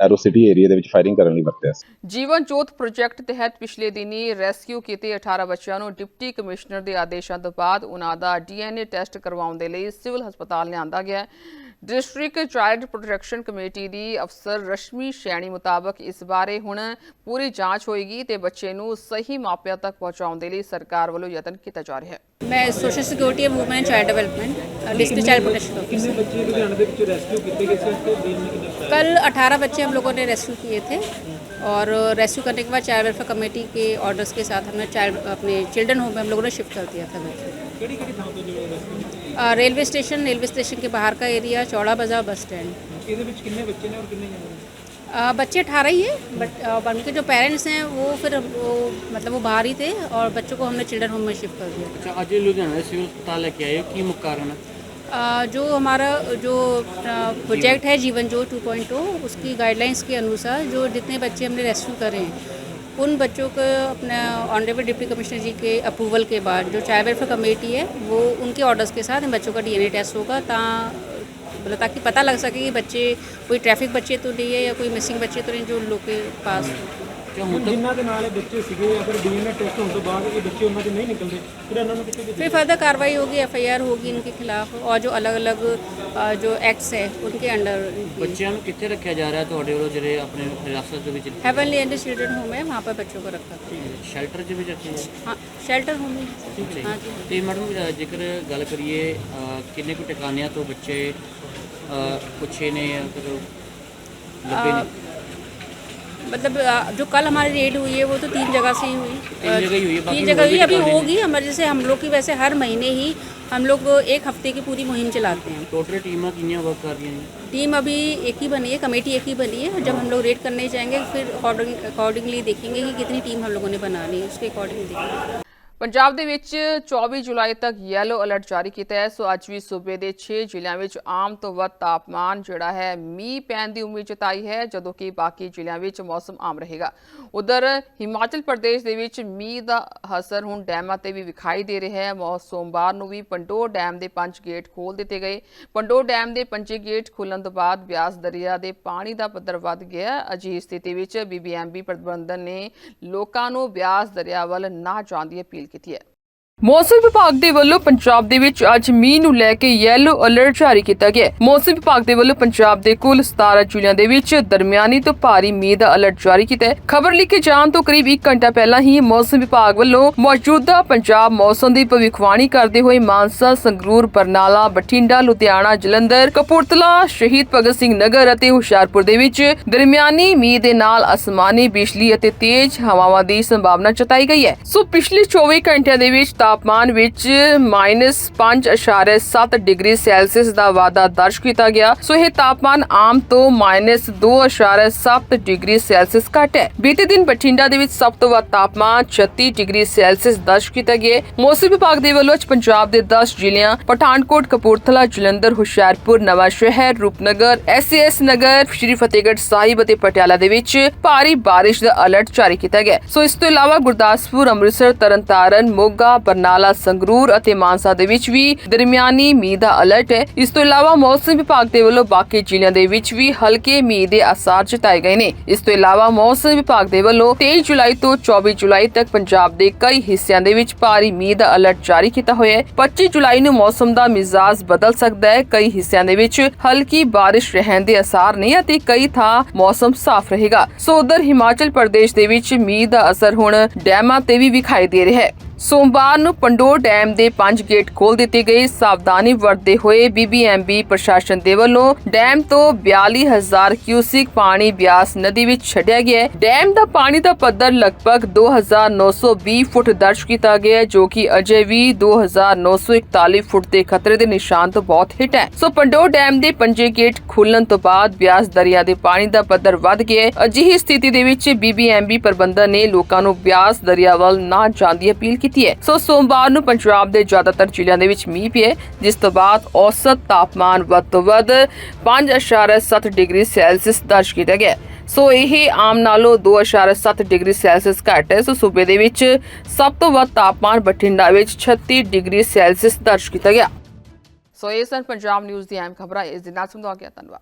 ਐਰੋ ਸਿਟੀ ਏਰੀਆ ਦੇ ਵਿੱਚ ਫਾਇਰਿੰਗ ਕਰਨ ਲਈ ਵਰਤਿਆ ਸੀ। ਜੀਵਨ ਜੋਤ ਪ੍ਰੋਜੈਕਟ ਤਹਿਤ ਪਿਛਲੇ ਦਿਨੀ ਰੈਸਕਿਊ ਕੀਤੇ 18 ਬੱਚਿਆਂ ਨੂੰ ਡਿਪਟੀ ਕਮਿਸ਼ਨਰ ਦੇ ਆਦੇਸ਼ਾਂ ਤੋਂ ਬਾਅਦ ਉਹਨਾਂ ਦਾ ਡੀਐਨਏ ਟੈਸਟ ਕਰਵਾਉਣ ਦੇ ਲਈ ਸਿਵਲ ਹਸਪਤਾਲ ਲਿਆਂਦਾ ਗਿਆ। ਡਿਸਟ੍ਰਿਕਟ ਚਾਈਲਡ ਪ੍ਰੋਟੈਕਸ਼ਨ ਕਮੇਟੀ ਦੀ ਅਫਸਰ ਰਸ਼ਮੀ ਸ਼ੈਣੀ ਮੁਤਾਬਕ ਇਸ ਬਾਰੇ ਹੁਣ ਪੂਰੀ ਜਾਂਚ ਹੋਏਗੀ ਤੇ ਬੱਚੇ ਨੂੰ ਸਹੀ ਮਾਪਿਆਂ ਤੱਕ ਪਹੁੰਚਾਉਣ ਦੇ ਲਈ ਸਰਕਾਰ ਵੱਲੋਂ ਯਤਨ ਕੀਤਾ ਜਾ ਰਿਹਾ ਹੈ। ਮੈਂ social security and women child development district child protection officer ਬੱਚੇ ਲੁਧਿਆਣੇ ਦੇ ਵਿੱਚ ਰੈਸਕਿਊ ਕੀਤੇ ਗਏ ਸੀ? ਕੱਲ 18 ਬੱਚੇ ਹਮ ਲੋਗੋਂ ਨੇ ਰੈਸਕਿਊ ਕੀਏ ਥੇ। और रेस्क्यू करने के बाद चाइल्ड वेलफेयर कमेटी के ऑर्डर्स के साथ हमने चाइल्ड अपने चिल्ड्रन होम में हम लोगों ने शिफ्ट कर दिया था बच्चे रेलवे स्टेशन रेलवे स्टेशन के बाहर का एरिया चौड़ा बाज़ार बस स्टैंड बच्चे अठारह ही है बट उनके जो पेरेंट्स हैं वो फिर वो मतलब वो बाहर ही थे और बच्चों को हमने चिल्ड्रन होम में शिफ्ट कर दिया। अच्छा अजय लुधियाना सिविल अस्पताल लेके आए की मुख्य कारण है? जो हमारा, जो प्रोजेक्ट है जीवन जो 2.0 उसकी गाइडलाइंस के अनुसार जो जितने बच्चे हमने रेस्क्यू करे हैं, उन बच्चों को अपने ऑनरेबल डिप्टी कमिश्नर जी के अप्रूवल के बाद जो चाइल्ड वेलफेयर कमेटी है, वो उनके ऑर्डर्स के साथ इन बच्चों का डीएनए टेस्ट होगा, ता मतलब ताकि पता लग सके कि बच्चे, कोई ट्रैफ़िक बच्चे तो नहीं है या कोई मिसिंग बच्चे तो नहीं जो लोग के पास। ਕਿਉਂ ਹੁਣ ਤੱਕ ਜਿਨ੍ਹਾਂ ਦੇ ਨਾਲ ਇਹ ਬੱਚੇ ਸੀਗੇ ਅਗਰ ਡੀਐਨਏ ਟੈਸਟ ਹੋਣ ਤੋਂ ਬਾਅਦ ਇਹ ਬੱਚੇ ਉਹਨਾਂ ਦੇ ਨਹੀਂ ਨਿਕਲਦੇ ਫਿਰ ਇਹਨਾਂ ਨੂੰ ਕਿੱਥੇ फिर फर्दर कार्रवाई होगी एफआईआर होगी इनके खिलाफ और जो अलग अलग जो एक्ट्स है उनके अंडर ਬੱਚਿਆਂ ਨੂੰ ਕਿੱਥੇ ਰੱਖਿਆ ਜਾ ਰਿਹਾ ਤੁਹਾਡੇ ਵੱਲੋਂ ਜਿਹੜੇ ਆਪਣੇ ਹਿਰਾਸਤ ਦੇ ਵਿੱਚ हेवनली एंड चिल्ड्रन होम है वहाँ पर बच्चों को रखा ਸ਼ੈਲਟਰ 'ਚ ਵੀ ਰੱਖੇ ਹੈ हाँ शेल्टर होम ही ਠੀਕ ਹੈ हाँ जी ਤੇ ਮੈਡਮ ਅ, ਜੇਕਰ ਗੱਲ ਕਰੀਏ ਅ, ਕਿੰਨੇ ਕੁ ਟਿਕਾਣਿਆਂ ਤੋਂ ਬੱਚੇ ਅ, ਪੁੱਛੇ ਨੇ ਜਾਂ ਫਿਰ ਲੱਭੇ ਨੇ मतलब जो कल हमारी रेड हुई है वो तो तीन जगह से ही हुई। तीन जगह हुई अभी होगी हमारे जैसे हम लोग की वैसे हर महीने ही हम लोग एक हफ़्ते की पूरी मुहिम चलाते हैं। टोटल टीम वर्क कर रही है? टीम अभी एक ही बनी है कमेटी एक ही बनी है जब हम लोग रेड करने जाएँगे फिर अकॉर्डिंगली देखेंगे कि कितनी टीम हम लोगों ने बनानी है उसके अकॉर्डिंग देखेंगे। ਪੰਜਾਬ ਦੇ ਵਿੱਚ 24 ਜੁਲਾਈ ਤੱਕ ਯੈਲੋ ਅਲਰਟ ਜਾਰੀ ਕੀਤਾ ਹੈ। ਸੋ ਅੱਜ ਵੀ ਸੂਬੇ ਦੇ 6 ਜ਼ਿਲ੍ਹਿਆਂ ਵਿੱਚ ਆਮ ਤੋਂ ਵੱਧ ਤਾਪਮਾਨ ਜਿਹੜਾ ਹੈ, ਮੀਂਹ ਪੈਣ ਦੀ ਉਮੀਦ ਜਤਾਈ ਹੈ, ਜਦੋਂ ਕਿ ਬਾਕੀ ਜ਼ਿਲ੍ਹਿਆਂ ਵਿੱਚ ਮੌਸਮ ਆਮ ਰਹੇਗਾ। ਉਧਰ ਹਿਮਾਚਲ ਪ੍ਰਦੇਸ਼ ਦੇ ਵਿੱਚ ਮੀਂਹ ਦਾ ਅਸਰ ਹੁਣ ਡੈਮਾਂ ਤੇ ਵੀ ਵਿਖਾਈ ਦੇ ਰਿਹਾ ਹੈ। ਮੌ, ਸੋਮਵਾਰ ਨੂੰ ਵੀ ਪੰਡੋਰ ਡੈਮ ਦੇ ਪੰਜ ਗੇਟ ਖੋਲ ਦਿੱਤੇ ਗਏ। ਪੰਡੋਰ ਡੈਮ ਦੇ ਪੰਜੇ ਗੇਟ ਖੁੱਲਣ ਤੋਂ ਬਾਅਦ ਬਿਆਸ ਦਰਿਆ ਦੇ ਪਾਣੀ ਦਾ ਪੱਧਰ ਵੱਧ ਗਿਆ ਅਜਿਹੀ ਸਥਿਤੀ ਵਿੱਚ ਬੀਬੀਐਮਬੀ ਪ੍ਰਬੰਧਨ ਨੇ ਲੋਕਾਂ ਨੂੰ ਬਿਆਸ ਦਰਿਆ ਵੱਲ ਨਾ ਜਾਣ ਦੀ ਅਪੀਲ ਕੀਤੀ ਹੈ ਮੌਸਮ ਵਿਭਾਗ ਦੇ ਵੱਲੋਂ ਪੰਜਾਬ ਦੇ ਵਿੱਚ ਅੱਜ ਮੀਂਹ ਨੂੰ ਲੈ ਕੇ ਯੈਲੋ ਅਲਰਟ ਜਾਰੀ ਕੀਤਾ ਗਿਆ ਹੈ। ਮੌਸਮ ਵਿਭਾਗ ਦੇ ਵੱਲੋਂ ਪੰਜਾਬ ਦੇ ਕੁੱਲ 17 ਜ਼ਿਲ੍ਹਿਆਂ ਦੇ ਵਿੱਚ ਦਰਮਿਆਨੀ ਤੋਂ ਭਾਰੀ ਮੀਂਹ ਦਾ ਅਲਰਟ ਜਾਰੀ ਕੀਤਾ ਹੈ। ਖਬਰ ਲਿਖੇ ਜਾਣ ਤੋਂ ਕਰੀਬ 1 ਘੰਟਾ ਪਹਿਲਾਂ ਹੀ ਮੌਸਮ ਵਿਭਾਗ ਵੱਲੋਂ ਮੌਜੂਦਾ ਪੰਜਾਬ ਮੌਸਮ ਦੀ ਭਵਿੱਖਬਾਣੀ ਕਰਦੇ ਹੋਏ ਮਾਨਸਾ, ਸੰਗਰੂਰ, ਬਰਨਾਲਾ, ਬਠਿੰਡਾ, ਲੁਧਿਆਣਾ, ਜਲੰਧਰ, ਕਪੂਰਥਲਾ, ਸ਼ਹੀਦ ਭਗਤ ਸਿੰਘ ਨਗਰ ਅਤੇ ਹੁਸ਼ਿਆਰਪੁਰ ਦੇ ਵਿੱਚ ਦਰਮਿਆਨੀ ਮੀਂਹ ਦੇ ਨਾਲ ਅਸਮਾਨੀ, ਬਿਜਲੀ ਅਤੇ ਤੇਜ਼ ਹਵਾਵਾਂ ਦੀ ਸੰਭਾਵਨਾ ਜਤਾਈ ਗਈ ਹੈ। ਸੋ ਪਿਛਲੇ 24 ਘੰਟਿਆਂ ਦੇ ਵਿੱਚ ਤਾਪਮਾਨ ਵਿੱਚ -5.7 ਡਿਗਰੀ ਸੈਲਸੀਅਸ ਦਾ ਵਾਧਾ ਦਰਜ ਕੀਤਾ ਗਿਆ। ਸੋ ਇਹ ਤਾਪਮਾਨ ਆਮ ਤੋਂ -2.7 ਡਿਗਰੀ ਸੈਲਸੀਅਸ ਘੱਟ ਹੈ। ਬੀਤੇ ਦਿਨ ਬਠਿੰਡਾ ਦੇ ਵਿੱਚ ਸਭ ਤੋਂ ਵੱਧ ਤਾਪਮਾਨ 36 ਡਿਗਰੀ ਸੈਲਸੀਅਸ ਦਰਜ ਕੀਤਾ ਗਿਆ ਮੌਸਮ ਵਿਭਾਗ ਦੇ ਵੱਲੋਂ ਅੱਜ ਪੰਜਾਬ ਦੇ 10 ਜ਼ਿਲ੍ਹਿਆਂ, ਪਠਾਨਕੋਟ, ਕਪੂਰਥਲਾ, ਜਲੰਧਰ, ਹੁਸ਼ਿਆਰਪੁਰ, ਨਵਾਂ ਸ਼ਹਿਰ, ਰੂਪਨਗਰ ਐਸਐਸ ਨਗਰ, ਸ਼੍ਰੀ ਫਤਿਹਗੜ੍ਹ ਸਾਹਿਬ ਅਤੇ ਪਟਿਆਲਾ ਦੇ ਵਿੱਚ ਭਾਰੀ ਬਾਰਿਸ਼ ਦਾ ਅਲਰਟ ਜਾਰੀ ਕੀਤਾ ਗਿਆ ਸੋ ਇਸ ਤੋਂ ਇਲਾਵਾ ਗੁਰਦਾਸਪੁਰ, ਅੰਮ੍ਰਿਤਸਰ, ਤਰਨਤਾਰਨ, ਮੋਗਾ ਬਰਨਾਲਾ, ਸੰਗਰੂਰ ਅਤੇ ਮਾਨਸਾ ਦੇ ਵਿੱਚ ਵੀ ਦਰਮਿਆਨੀ ਮੀਂਹ ਦਾ ਅਲਰਟ ਹੈ। ਇਸ ਤੋਂ ਇਲਾਵਾ ਮੌਸਮ ਵਿਭਾਗ ਦੇ ਵੱਲੋਂ ਬਾਕੀ ਜ਼ਿਲ੍ਹਿਆਂ ਦੇ ਵਿੱਚ ਵੀ ਹਲਕੇ ਮੀਂਹ ਦੇ ਆਸਾਰ ਜਤਾਏ ਗਏ ਨੇ। ਇਸ ਤੋਂ ਇਲਾਵਾ ਮੌਸਮ ਵਿਭਾਗ ਦੇ ਵੱਲੋਂ 23 ਜੁਲਾਈ ਤੋਂ 24 ਜੁਲਾਈ ਤੱਕ ਪੰਜਾਬ ਦੇ ਕਈ ਹਿੱਸਿਆਂ ਦੇ ਵਿੱਚ ਭਾਰੀ ਮੀਂਹ ਦਾ ਅਲਰਟ ਜਾਰੀ ਕੀਤਾ ਹੋਇਆ ਹੈ। 25 ਜੁਲਾਈ ਨੂੰ ਮੌਸਮ ਦਾ ਮਿਜ਼ਾਜ ਬਦਲ ਸਕਦਾ ਹੈ। ਕਈ ਹਿੱਸਿਆਂ ਦੇ ਵਿੱਚ ਹਲਕੀ ਬਾਰਿਸ਼ ਰਹਿਣ ਦੇ ਅਸਾਰ ਨੇ ਅਤੇ ਕਈ ਥਾਂ ਮੌਸਮ ਸਾਫ਼ ਰਹੇਗਾ। ਸੋ ਉਧਰ ਹਿਮਾਚਲ ਪ੍ਰਦੇਸ਼ ਦੇ ਵਿੱਚ ਮੀਂਹ ਦਾ ਅਸਰ ਹੁਣ ਡੈਮਾਂ ਤੇ ਵੀ ਵਿਖਾਈ ਦੇ ਰਿਹਾ ਹੈ। ਸੋਮਵਾਰ ਨੂੰ ਪੰਡੋਰ ਡੈਮ ਦੇ ਪੰਜ ਗੇਟ ਖੋਲ ਦਿੱਤੇ ਗਏ। ਸਾਵਧਾਨੀ ਵਰਤਦੇ ਹੋਏ ਬੀਬੀਐਮਬੀ ਪ੍ਰਸ਼ਾਸਨ ਦੇ ਵੱਲੋਂ ਡੈਮ ਤੋਂ 42000 ਕਿਊਸਿਕ ਪਾਣੀ ਬਿਆਸ ਨਦੀ ਵਿੱਚ ਛੱਡਿਆ ਗਿਆ ਹੈ। ਡੈਮ ਦਾ ਪਾਣੀ ਦਾ ਪੱਧਰ ਲਗਭਗ 2920 ਫੁੱਟ ਦਰਜ ਕੀਤਾ ਗਿਆ ਹੈ, ਜੋ ਕਿ ਅਜੇ ਵੀ 2941 ਫੁੱਟ ਦੇ ਖਤਰੇ ਦੇ ਨਿਸ਼ਾਨ ਤੋਂ ਬਹੁਤ ਹਿੱਟ ਹੈ। ਸੋ ਪੰਡੋਰ ਡੈਮ ਦੇ ਪੰਜੇ ਗੇਟ ਖੁੱਲਣ ਤੋਂ ਬਾਅਦ ਬਿਆਸ ਦਰਿਆ ਦੇ ਪਾਣੀ ਦਾ ਪੱਧਰ ਵੱਧ ਗਿਆ ਹੈ। ਅਜਿਹੀ ਸਥਿਤੀ ਦੇ ਵਿੱਚ ਬੀਬੀਐਮਬੀ ਪ੍ਰਬੰਧਨ ਨੇ ਲੋਕਾਂ ਨੂੰ ਬਿਆਸ ਦਰਿਆ ਵੱਲ ਨਾ ਜਾਣ ਦੀ ਅਪੀਲ ਕੀਤੀ। ਹੈ। ਸੋ ਸੋਮਵਾਰ ਨੂੰ ਪੰਜਾਬ ਦੇ ਜ਼ਿਆਦਾਤਰ ਜ਼ਿਲ੍ਹਿਆਂ ਦੇ ਵਿੱਚ ਮੀਂਹ ਪਿਆ ਜਿਸ ਤੋਂ ਬਾਅਦ ਔਸਤ ਤਾਪਮਾਨ ਵੱਧ ਤੋਂ ਵੱਧ 5.7 ਡਿਗਰੀ ਸੈਲਸੀਅਸ ਦਰਜ ਕੀਤਾ ਗਿਆ ਸੋ ਇਹ ਆਮ ਨਾਲੋਂ 2.7 ਡਿਗਰੀ ਸੈਲਸੀਅਸ ਘੱਟ ਹੈ। ਸੋ ਸੂਬੇ ਦੇ ਵਿੱਚ ਸਭ ਤੋਂ ਵੱਧ ਤਾਪਮਾਨ ਬਠਿੰਡਾ ਵਿੱਚ 36 ਡਿਗਰੀ ਸੈਲਸੀਅਸ ਦਰਜ ਕੀਤਾ ਗਿਆ। ਸੋ ਇਹ ਸਨ ਪੰਜਾਬ ਨਿਊਜ਼ ਦੀ ਅਹਿਮ ਖਬਰਾਂ। ਇਸ ਦੇ ਨਾਲ ਸਮਝਾ ਗਿਆ ਧੰਨਵਾਦ।